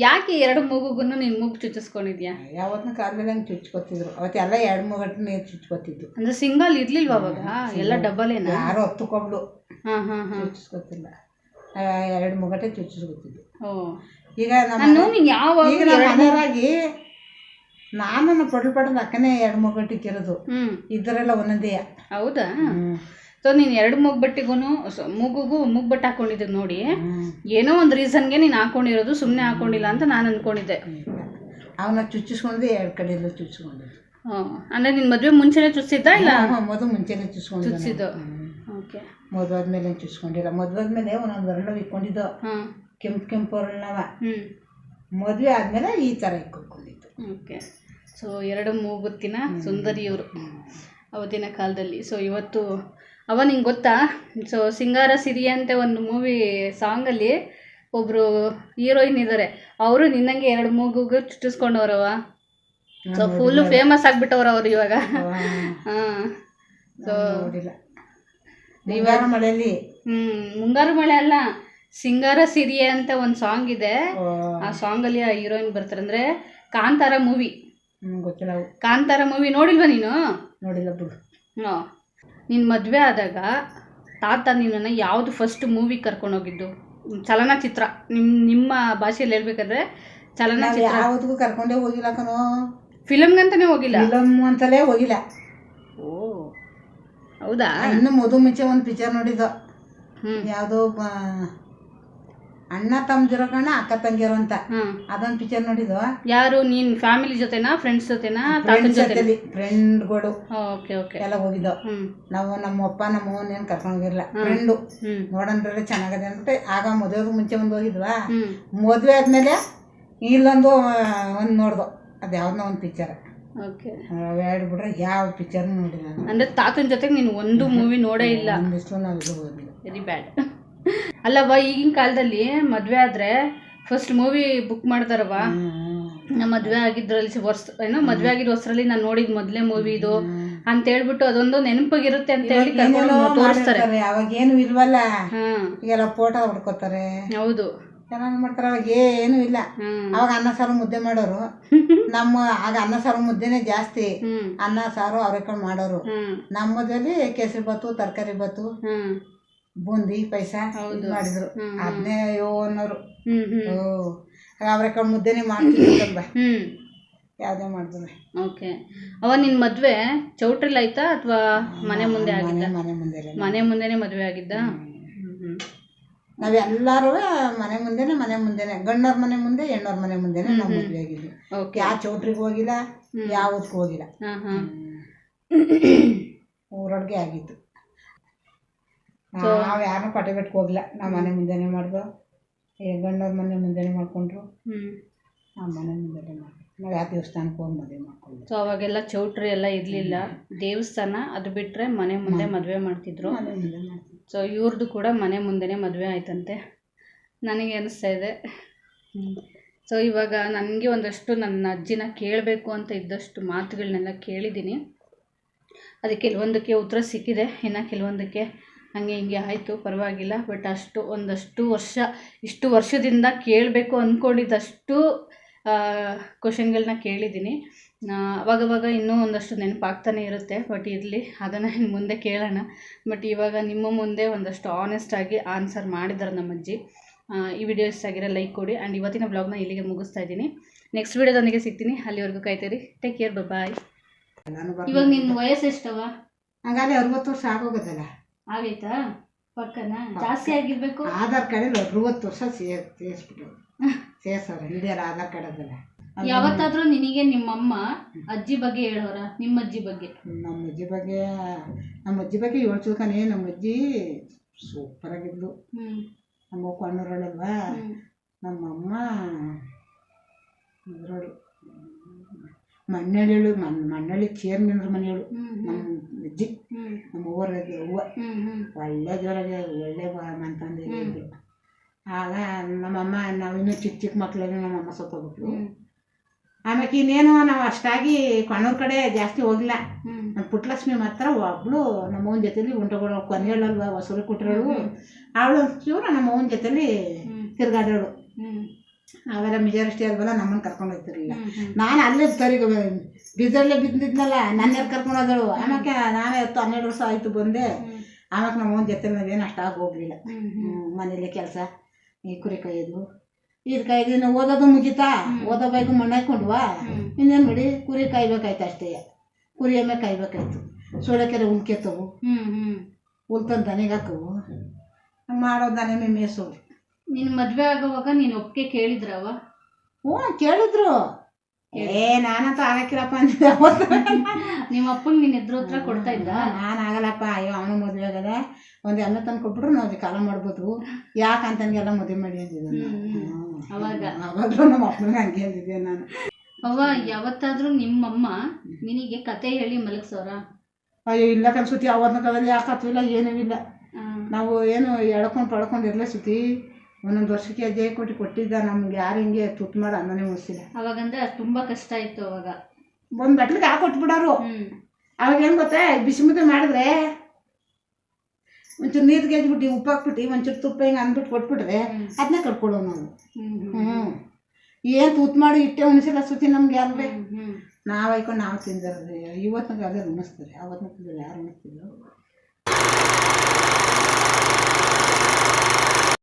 [SPEAKER 1] ಯಾಕೆ ಎರಡು ಮೂಗುಗೂ ನೀನು ಮೂಗು ಚುಚ್ಚಿಸ್ಕೊಂಡಿದ್ಯಾ?
[SPEAKER 2] ಯಾವತ್ತಿನ ಕಾಲದಲ್ಲಿ ಹಂಗೆ ಚುಚ್ಕೊತಿದ್ರು. ಅವತ್ತೆಲ್ಲ ಎರಡು ಮೂಗಟ್ಟು ನೀರು ಚುಚ್ಕೊತಿದ್ದು
[SPEAKER 1] ಅಂದ್ರೆ ಸಿಂಗಲ್ ಇರ್ಲಿಲ್ವಾ ಅವಾಗ? ಎಲ್ಲ ಡಬಲೇನಾ
[SPEAKER 2] ಯಾರು ಹತ್ತುಕೊಬ್ಳು
[SPEAKER 1] ಹಾಂ ಹಾಂ
[SPEAKER 2] ಎರಡು ಮೂಗಟ್ಟೆ ಚುಚ್ಚಿಸ್ಕೊತಿದ್ದು
[SPEAKER 1] ಓ.
[SPEAKER 2] ಈಗ ನಮ್ಮ
[SPEAKER 1] ನಾನು ನೀನು ಯಾವಾಗ
[SPEAKER 2] ಈಗ ನಮ್ಮ ಮನೆಯವರಾಗಿ ನಾನು ಪಡ್ಲು ಪಡೆದ ಅಕ್ಕನೇ ಎರಡು ಮೂಗಟ್ಟಿಗೆ ಇರೋದು
[SPEAKER 1] ಹ್ಞೂ
[SPEAKER 2] ಇದ್ದರೆಲ್ಲ ಒಂದೊಂದೇ.
[SPEAKER 1] ಹೌದಾ? ಸೊ ನೀನು ಎರಡು ಮೂಗ್ ಬಟ್ಟಿಗೂ ಮೂಗುಗೂ ಮೂಗ್ ಬಟ್ಟೆ ಹಾಕೊಂಡಿದ್ದೆ ನೋಡಿ ಏನೋ ಒಂದು ರೀಸನ್ಗೆ ನೀನು ಹಾಕೊಂಡಿರೋದು ಸುಮ್ಮನೆ ಹಾಕೊಂಡಿಲ್ಲ ಅಂತ ನಾನು ಅಂದ್ಕೊಂಡಿದ್ದೆ
[SPEAKER 2] ಅವನ್ನ ಚುಚ್ಚಿಸ್ಕೊಂಡ್ರೆ ಎರಡು ಕಡೆಯಲ್ಲೂ ಚುಚ್ಚಿಸ್ಕೊಂಡಿದ್ದು
[SPEAKER 1] ಹಾಂ ಅಂದರೆ ನಿನ್ನ ಮದುವೆ ಮುಂಚೆನೇ ಚುಚ್ಚಿದ್ದ ಇಲ್ಲ?
[SPEAKER 2] ಮದುವೆ ಮುಂಚೆನೆ ಚುಚ್ಕೊಂಡು
[SPEAKER 1] ಚುಚ್ಚಿದ್ದು. ಓಕೆ.
[SPEAKER 2] ಮದುವೆ ಆದ್ಮೇಲೆ ಚುಚ್ಕೊಂಡಿಲ್ಲ ಮದುವೆ ಆದ್ಮೇಲೆ ಒಂದೊಂದು ಅರಳು ಇಕ್ಕೊಂಡಿದ್ದು
[SPEAKER 1] ಹಾಂ.
[SPEAKER 2] ಕೆಂಪು ಕೆಂಪು
[SPEAKER 1] ಹ್ಞೂ
[SPEAKER 2] ಮದುವೆ ಆದ್ಮೇಲೆ ಈ ಥರ ಇಕ್ಕೊಂಡಿದ್ದು
[SPEAKER 1] ಓಕೆ. ಸೊ ಎರಡು ಮೂಗುತ್ತಿನ ಸುಂದರಿಯವರು ಅವತ್ತಿನ ಕಾಲದಲ್ಲಿ. ಸೊ ಇವತ್ತು ಅವ ನಿಂಗೆ ಗೊತ್ತಾ? ಸೊ ಸಿಂಗಾರ ಸಿರಿ ಅಂತ ಒಂದು ಮೂವಿ ಸಾಂಗಲ್ಲಿ ಒಬ್ಬರು ಹೀರೋಯಿನ್ ಇದ್ದಾರೆ ಅವರು ನಿನ್ನಂಗೆ ಎರಡು ಮೂಗು ಚುಟ್ಟಿಸ್ಕೊಂಡವ್ರವ ಸೊ ಫುಲ್ಲು ಫೇಮಸ್ ಆಗ್ಬಿಟ್ಟವ್ರು ಅವ್ರು ಇವಾಗ. ಹಾಂ. ಸೊ
[SPEAKER 2] ಇವಾಗ ಮುಂಗಾರ ಮಳೆಯಲ್ಲಿ?
[SPEAKER 1] ಹ್ಞೂ ಮುಂಗಾರು ಮಳೆ ಅಲ್ಲ. ಸಿಂಗಾರ ಸಿರಿಯೆ ಅಂತ ಒಂದು ಸಾಂಗ್ ಇದೆ. ಆ ಸಾಂಗಲ್ಲಿ ಆ ಹೀರೋಯಿನ್ ಬರ್ತಾರೆ. ಅಂದರೆ ಕಾಂತಾರ ಮೂವಿ
[SPEAKER 2] ಗೊತ್ತಿಲ್ಲ.
[SPEAKER 1] ಕಾಂತಾರ ಮೂವಿ ನೋಡಿಲ್ವಾ ನೀನು?
[SPEAKER 2] ನೋಡಿಲ್ಲ ಬಿಡು.
[SPEAKER 1] ಹಾಂ. ನಿನ್ನ ಮದುವೆ ಆದಾಗ ತಾತ ನಿನ್ನನ್ನು ಯಾವುದು ಫಸ್ಟ್ ಮೂವಿ ಕರ್ಕೊಂಡೋಗಿದ್ದು ಚಲನಚಿತ್ರ. ನಿಮ್ಮ ನಿಮ್ಮ ಭಾಷೆಯಲ್ಲಿ ಹೇಳ್ಬೇಕಾದ್ರೆ ಚಲನಚಿತ್ರ.
[SPEAKER 2] ಯಾವುದಕ್ಕೂ ಕರ್ಕೊಂಡೇ ಹೋಗಿಲ್ಲ ಕಣೋ.
[SPEAKER 1] ಫಿಲಮ್ಗಂತಾನೆ ಹೋಗಿಲ್ಲ?
[SPEAKER 2] ಫಿಲಮ್ ಅಂತಲೇ ಹೋಗಿಲ್ಲ.
[SPEAKER 1] ಓ ಹೌದಾ?
[SPEAKER 2] ಇನ್ನು ಮೊದಲು ಮುಂಚೆ ಒಂದು ಪಿಕ್ಚರ್ ನೋಡಿದ್ದು. ಯಾವುದೋ ಅಣ್ಣ ತಮ್ಮದಿರೋ ಕಣ ಅಕ್ಕ ತಂಗಿರೋ ಅಂತ. ಅದೊಂದು ಪಿಕ್ಚರ್ ನೋಡಿದ್ವ?
[SPEAKER 1] ಯಾರು? ನೀನ್ ಫ್ಯಾಮಿಲಿ ಜೊತೆನಾ ಫ್ರೆಂಡ್ಸ್ ಜೊತೆನಾ ತಾತನ ಜೊತೆ
[SPEAKER 2] ಜೊತೆಲಿ. ಫ್ರೆಂಡ್ಗಳು
[SPEAKER 1] ಓಕೆ ಓಕೆ.
[SPEAKER 2] ಎಲ್ಲ ಹೋಗಿದ್ದು? ನಾವು ನಮ್ಮ ಅಪ್ಪ ನಮ್ಮ ಅವ್ವನ್ ಏನ್ ಕರ್ಕೊಂಡು ಫ್ರೆಂಡು
[SPEAKER 1] ಹ್ಞೂ
[SPEAKER 2] ನೋಡಂದ್ರೆ ಚೆನ್ನಾಗದೆ ಅಂದ್ಬಿಟ್ಟು ಆಗ ಮದುವೆಗೂ ಮುಂಚೆ ಒಂದು ಹೋಗಿದ್ವಾ? ಮದ್ವೆ ಆದಮೇಲೆ ಇಲ್ಲೊಂದು ಒಂದು ನೋಡ್ದು. ಅದು ಯಾವ್ದನ್ನ ಒಂದು ಪಿಕ್ಚರ್
[SPEAKER 1] ಓಕೆ.
[SPEAKER 2] ಎರಡು ಬಿಟ್ರೆ ಯಾವ ಪಿಕ್ಚರ್ ನೋಡಿಲ್ಲ ಅಂದ್ರೆ
[SPEAKER 1] ಅಂದರೆ ತಾತನ ಜೊತೆಗೆ ನೀನು ಒಂದು ಮೂವಿ ನೋಡೇ ಇಲ್ಲ.
[SPEAKER 2] ಒಂದಿಷ್ಟು ನಾವು ಇದು ಹೋಗಿಲ್ಲ
[SPEAKER 1] ವೆರಿ ಬ್ಯಾಡ್ ಅಲ್ಲವ್ವ ಈಗಿನ ಕಾಲದಲ್ಲಿ ಮದುವೆ ಆದ್ರೆ ಫಸ್ಟ್ ಮೂವಿ ಬುಕ್ ಮಾಡ್ತಾರವ್ವ. ನಮ್ಮ ಮದುವೆ ಆಗಿದ್ರಲ್ಲಿ ವರ್ಷ ಏನೋ ಮದುವೆ ಆಗಿದ್ದ ವರ್ಷದಲ್ಲಿ ನಾನು ನೋಡಿದ ಮೊದಲೇ ಮೂವಿ ಇದು. ಅಂತ ಹೇಳ್ಬಿಟ್ಟು ಅದೊಂದು ನೆನಪಾಗಿರುತ್ತೆ ಅಂತ ಹೇಳಿ ಕರ್ಕೊಂಡು ತೋರಿಸ್ತಾರೆ.
[SPEAKER 2] ಅವಾಗ ಏನು ಇಲ್ವಲ್ಲ? ಈಗೆಲ್ಲ ಫೋಟೋ ಹೊಡ್ಕೋತಾರೆ.
[SPEAKER 1] ಹೌದು.
[SPEAKER 2] ಚೆನ್ನಾಗಿ ಮಾಡ್ತಾರೆ ಅವಾಗ ಏನೂ ಇಲ್ಲ. ಅವಾಗ ಅನ್ನ ಸಾರು ಮುದ್ದೆ ಮಾಡೋರು. ನಮ್ಮ ಆಗ ಅನ್ನ ಸಾರು ಮುದ್ದೆನೆ ಜಾಸ್ತಿ. ಅನ್ನ ಸಾರು ಅವ್ರೆಕಾಳು ಮಾಡೋರು. ನಮ್ಮದಲ್ಲಿ ಕೇಸರಿ ಬತ್ತು ತರಕಾರಿ ಬತ್ತು
[SPEAKER 1] ಹ್ಮ್.
[SPEAKER 2] ಬೂಂದಿ ಪಾಯಸ
[SPEAKER 1] ಹೌದು.
[SPEAKER 2] ಮಾಡಿದ್ರು. ಅದನ್ನೇ ಅಯ್ಯೋ ಅನ್ನೋರು. ಓ ಅವ್ರೆಕಾಳು ಮುದ್ದೆನೇ
[SPEAKER 1] ಹ್ಮ್.
[SPEAKER 2] ಯಾವುದೇ ಮಾಡಿದ್ರೆ
[SPEAKER 1] ಓಕೆ. ಅವ ನಿನ್ನ ಮದುವೆ ಚೌಟ್ರಿಲ್ ಆಯ್ತಾ ಅಥವಾ ಮನೆ ಮುಂದೆ ಆಗಿದ್ದ?
[SPEAKER 2] ಮನೆ ಮುಂದೆ
[SPEAKER 1] ಮನೆ ಮುಂದೆನೆ ಮದುವೆ ಆಗಿದ್ದ?
[SPEAKER 2] ನಾವೆಲ್ಲರೂ ಮನೆ ಮುಂದೆನೆ ಮನೆ ಮುಂದೆನೆ. ಗಂಡವ್ರ ಮನೆ ಮುಂದೆ ಹೆಣ್ಣವ್ರ ಮನೆ ಮುಂದೆನೆ ನಾವು ಮದುವೆ ಆಗಿದ್ವಿ.
[SPEAKER 1] ಓಕೆ.
[SPEAKER 2] ಯಾವ ಚೌಟ್ರಿಗೆ ಹೋಗಿಲ್ಲ ಯಾವುದಕ್ಕೂ ಹೋಗಿಲ್ಲ. ಊರೊಳಗೆ ಆಗಿತ್ತು. ನಾವು ಯಾರನ್ನೂ ಪಟೆ ಬಿಟ್ಟು ಹೋಗಿಲ್ಲ ನಾವು ಮನೆ ಮುಂದೆನೆ ಮಾಡ್ದು. ಈ ಗಂಡವ್ರ ಮನೆ ಮುಂದೆನೆ ಮಾಡ್ಕೊಂಡ್ರು. ನಾವು ಮನೆ ಮುಂದೆನೆ ನಾವು ಯಾವ ದೇವಸ್ಥಾನಕ್ಕೆ ಹೋಗಿ ಮದುವೆ ಮಾಡ್ಕೊಂಡು
[SPEAKER 1] ಸೊ ಅವಾಗೆಲ್ಲ ಚೌಟ್ರಿ ಎಲ್ಲ ಇರ್ಲಿಲ್ಲ. ದೇವಸ್ಥಾನ ಅದು ಬಿಟ್ರೆ ಮನೆ ಮುಂದೆ ಮದುವೆ ಮಾಡ್ತಿದ್ರು.
[SPEAKER 2] ಮನೆ ಮುಂದೆ ಮಾಡ್ತೀವಿ
[SPEAKER 1] ಸೊ ಇವ್ರದ್ದು ಕೂಡ ಮನೆ ಮುಂದೆನೇ ಮದುವೆ ಆಯ್ತಂತೆ. ನನಗೆ ಅನಿಸ್ತಾ ಇದೆ. ಸೊ ಇವಾಗ ನನಗೆ ಒಂದಷ್ಟು ನನ್ನ ಅಜ್ಜಿನ ಕೇಳಬೇಕು ಅಂತ ಇದ್ದಷ್ಟು ಮಾತುಗಳನ್ನೆಲ್ಲ ಕೇಳಿದ್ದೀನಿ. ಅದಕ್ಕೆ ಕೆಲವೊಂದಕ್ಕೆ ಉತ್ತರ ಸಿಕ್ಕಿದೆ. ಇನ್ನು ಕೆಲವೊಂದಕ್ಕೆ ಹಾಗೆ ಹೀಗೆ ಆಯಿತು ಪರವಾಗಿಲ್ಲ. ಬಟ್ ಅಷ್ಟು ಒಂದಷ್ಟು ವರ್ಷ ಇಷ್ಟು ವರ್ಷದಿಂದ ಕೇಳಬೇಕು ಅಂದ್ಕೊಂಡಿದ್ದಷ್ಟು ಕ್ವಶನ್ಗಳನ್ನ ಕೇಳಿದ್ದೀನಿ. ಅವಾಗವಾಗ ಇನ್ನೂ ಒಂದಷ್ಟು ನೆನಪಾಗ್ತಾನೆ ಇರುತ್ತೆ ಬಟ್ ಇರಲಿ ಅದನ್ನು ಇನ್ನು ಮುಂದೆ ಕೇಳೋಣ. ಬಟ್ ಇವಾಗ ನಿಮ್ಮ ಮುಂದೆ ಒಂದಷ್ಟು ಆನೆಸ್ಟಾಗಿ ಆನ್ಸರ್ ಮಾಡಿದ್ದಾರೆ ನಮ್ಮ ಅಜ್ಜಿ. ಈ ವಿಡಿಯೋ ಇಷ್ಟ ಆಗಿರೋ ಲೈಕ್ ಕೊಡಿ ಆ್ಯಂಡ್ ಇವತ್ತಿನ ಬ್ಲಾಗ್ನ ಇಲ್ಲಿಗೆ ಮುಗಿಸ್ತಾ ಇದ್ದೀನಿ. ನೆಕ್ಸ್ಟ್ ವಿಡಿಯೋದೊಂದಿಗೆ ಸಿಗ್ತೀನಿ. ಅಲ್ಲಿವರೆಗೂ ಕಾಯ್ತೀರಿ. ಟೇಕ್ ಕೇರ್ ಬಾಯ್ ಇವಾಗ ನಿನ್ನ ವಯಸ್ಸು ಎಷ್ಟವ?
[SPEAKER 2] ಹಾಗಾದ್ರೆ ಅರವತ್ತು ವರ್ಷ ಆಗೋಗೋದಲ್ಲ
[SPEAKER 1] ಆಗೈತಾ? ಪಕ್ಕನ? ಜಾಸ್ತಿ ಆಗಿರ್ಬೇಕು?
[SPEAKER 2] ಆಧಾರ್ ಕಾರ್ಡಲ್ಲಿ ಅರವತ್ತು ವರ್ಷ ಸೇರ್ ಸೇರಿಸ್ಬಿಟ್ಟು ಸೇರ್ಸವ್ರೆ ಹಿಡಿಯಲ್ಲ ಆಧಾರ್ ಕಾರ್ಡ್ ಅದಲ್ಲ
[SPEAKER 1] ಯಾವತ್ತಾದ್ರೂ ನಿನಗೆ ನಿಮ್ಮಮ್ಮ ಅಜ್ಜಿ ಬಗ್ಗೆ ಹೇಳೋರ? ನಿಮ್ಮ ಅಜ್ಜಿ ಬಗ್ಗೆ.
[SPEAKER 2] ನಮ್ಮ ಅಜ್ಜಿ ಬಗ್ಗೆ ನಮ್ಮ ಅಜ್ಜಿ ಬಗ್ಗೆ ಹೇಳ್ತಿಳ್ಕನೆ ನಮ್ಮ ಅಜ್ಜಿ ಸೂಪರ್
[SPEAKER 1] ಆಗಿದ್ಲು.
[SPEAKER 2] ನಮ್ಮ ಕಣ್ಣೂರಳಲ್ವಾ
[SPEAKER 1] ನಮ್ಮ
[SPEAKER 2] ನಮ್ಮಮ್ಮ ಇದ್ರಳು ಮಣ್ಣಳ್ಳಿಳು ಮಣ್ ಮಣ್ಣಳ್ಳಿ ಚೇರ್ಮನ್ರ ಮನೆಯಳು ನಮ್ಮ ಅಜ್ಜಿ ನಮ್ಮ
[SPEAKER 1] ಹ್ಮ್ ಹ್ಮ್.
[SPEAKER 2] ಒಳ್ಳೆ ಜೋರಾಗಿ ಒಳ್ಳೆ ಅಂತಂದು ಹೇಳಿದ್ರು. ಆಗ ನಮ್ಮಮ್ಮ ನಾವು ಇನ್ನೂ ಚಿಕ್ಕ ಚಿಕ್ಕ ಮಕ್ಕಳಲ್ಲಿ ನಮ್ಮಮ್ಮ ಸತ್ತೋಗ್ಬಿಟ್ಲು
[SPEAKER 1] ಹ್ಮ್.
[SPEAKER 2] ಆಮೇಲೆ ಇನ್ನೇನು ನಾವು ಅಷ್ಟಾಗಿ ಕಣ್ಣೂರು ಕಡೆ ಜಾಸ್ತಿ ಹೋಗಿಲ್ಲ. ನಮ್ಮ ಪುಟ್ಟಲಕ್ಷ್ಮಿ ಮಾತ್ರ ಒಬ್ಬಳು ನಮ್ಮ ಅವನ ಜೊತೆಲಿ ಉಂಟಗಳು ಕೊನೆಯಳಲ್ವ ಹೊಸರು ಕೊಟ್ಟಿರೋಳು ಅವಳು ಚೂರ ನಮ್ಮ ಅವನ ಜೊತೆಲಿ ತಿರ್ಗಾಡೋಳು ಅವೆಲ್ಲ ಮೆಜಾರಿಟಿ ಅಲ್ವಲ್ಲ ನಮ್ಮನ್ನು ಕರ್ಕೊಂಡು ಹೋಗ್ತಿರ್ಲಿಲ್ಲ. ನಾನು ಅಲ್ಲೇ ಸರಿ ಬಿದ್ದಲ್ಲೇ ಬಿದ್ದಿದ್ನಲ್ಲ ನನ್ನ ಕರ್ಕೊಂಡು ಹೋದಳು. ಆಮ್ಯಾಕೆ ನಾನೇ ಹತ್ತು ಹನ್ನೆರಡು ವರ್ಷ ಆಯಿತು ಬಂದೆ. ಆಮೇಲೆ ನಮ್ಮ ಒಂದು ಜೊತೆ ನಾವೇನು ಅಷ್ಟಾಗಿ ಹೋಗ್ಲಿಲ್ಲ. ಮನೇಲಿ ಕೆಲಸ. ಈ ಕುರಿ ಕಾಯೋದು. ಇದು ಕಾಯ್ದು ಓದೋದು ಮುಗೀತಾ? ಓದೋ ಬೈಕು ಮಣ್ಣು ಹಾಕೊಂಡ್ವಾ?
[SPEAKER 1] ಹ್ಮ್.
[SPEAKER 2] ಇನ್ನೇನು ಮಾಡಿ? ಕುರಿ ಕಾಯ್ಬೇಕಾಯ್ತು ಅಷ್ಟೇ. ಕುರಿ ಎಮ್ಮೆ ಕಾಯ್ಬೇಕಾಯ್ತು. ಸೋಳೆಕೆರೆ
[SPEAKER 1] ಹ್ಞೂ ಹ್ಞೂ
[SPEAKER 2] ಉಲ್ತಂದು ದನಿಗೆ ಹಾಕವು ಮಾಡೋ ಮಾಡೋದು ದನೇ ಮೇಸೋವು
[SPEAKER 1] ನಿನ್ ಮದ್ವೆ ಆಗೋವಾಗ ನೀನ್ ಒಪ್ಪಿಗೆ ಕೇಳಿದ್ರವ?
[SPEAKER 2] ಹ್ಞೂ ಕೇಳಿದ್ರು. ಏ ನಾನಂತ ಆಗಕ್ಕಿರಪ್ಪ ಅಂದಿದ್ದೆ ಅವತ್ತು.
[SPEAKER 1] ನಿಮ್ಮ ಅಪ್ಪಂಗ್ ನಿನ್ ಇದ್ರ ಹತ್ರ ಕೊಡ್ತಾ ಇದ್ದ?
[SPEAKER 2] ನಾನು ಆಗಲ್ಲಪ್ಪ. ಅಯ್ಯೋ ಅವನು ಮದ್ವೆ ಆಗದ ಒಂದು ಎಲ್ಲ ತಂದು ಕೊಟ್ಬಿಟ್ರು ನಾವು ಅದಕ್ಕೆ ಕಾಲ ಮಾಡ್ಬೋದು ಯಾಕಂತಂಗೆಲ್ಲ ಮದುವೆ ಮಾಡಿ ಅಂದಿದ್ದೆ ನಾನು. ಹ್ಮ್.
[SPEAKER 1] ಅವಾಗ?
[SPEAKER 2] ಅವಾಗಲೂ ನಮ್ಮ ಅಪ್ಪನಿಗೆ ಹಂಗೆ ಅಂದಿದ್ದೆ ನಾನು.
[SPEAKER 1] ಅವ್ವ ಯಾವತ್ತಾದ್ರೂ ನಿಮ್ಮಮ್ಮ ನಿನಗೆ ಕತೆ ಹೇಳಿ ಮಲಗ್ಸೋರ?
[SPEAKER 2] ಅಯ್ಯೋ ಇಲ್ಲ ಕನ್ಸುತ್ತಿ ಅವತ್ತಿನ ಕಾಲದಲ್ಲಿ ಯಾಕೆ ಇಲ್ಲ ಏನೂ ಇಲ್ಲ. ನಾವು ಏನು ಎಳ್ಕೊಂಡ್ ಪಡ್ಕೊಂಡು ಇರಲೇ ಸುತ್ತಿ ಒಂದೊಂದು ವರ್ಷಕ್ಕೆ ಅಜ್ಜೆ ಕೋಟಿ ಕೊಟ್ಟಿದ್ದ ನಮ್ಗೆ ಯಾರು ಹಿಂಗೆ ತುತ್ತು ಮಾಡಿ ಅನ್ನನೇ ಮುಗಿಸಿಲ್ಲ
[SPEAKER 1] ಅವಾಗಂದ್ರೆ ಅದ್ ತುಂಬಾ ಕಷ್ಟ ಇತ್ತು ಅವಾಗ.
[SPEAKER 2] ಒಂದು ಬಟ್ಲಿಗೆ ಹಾಕೊಟ್ಬಿಡೋರು.
[SPEAKER 1] ಹ್ಮ್.
[SPEAKER 2] ಅವಾಗ ಏನು ಗೊತ್ತಾ ಬಿಸಿ ಮುದ್ದೆ ಮಾಡಿದ್ರೆ ಒಂಚೂರು ನೀರು ಗೆಜ್ಬಿಟ್ಟು ಉಪ್ಪು ಹಾಕ್ಬಿಟ್ಟು ಒಂಚೂರು ತುಪ್ಪ ಹಿಂಗೆ ಅಂದ್ಬಿಟ್ಟು ಕೊಟ್ಬಿಟ್ರೆ ಅದನ್ನ ಕರ್ಕೊಡೋ ನಾವು. ಹ್ಞೂ ಏನು ತೂತ್ ಮಾಡಿ ಇಟ್ಟೆ ಉಣಿಸಿಲ್ಲ ಸುತ್ತಿ ನಮ್ಗೆ ಯಾರು ನಾವು ಹಾಯ್ಕೊಂಡು ನಾವು ತಿಂದಿರೋದು. ಇವತ್ತಿನ ಅದೇ ಉಣಿಸ್ತಾರೆ. ಅವತ್ತಿನ ಯಾರು ಉಣಿಸ್ತಿಲ್ಲ.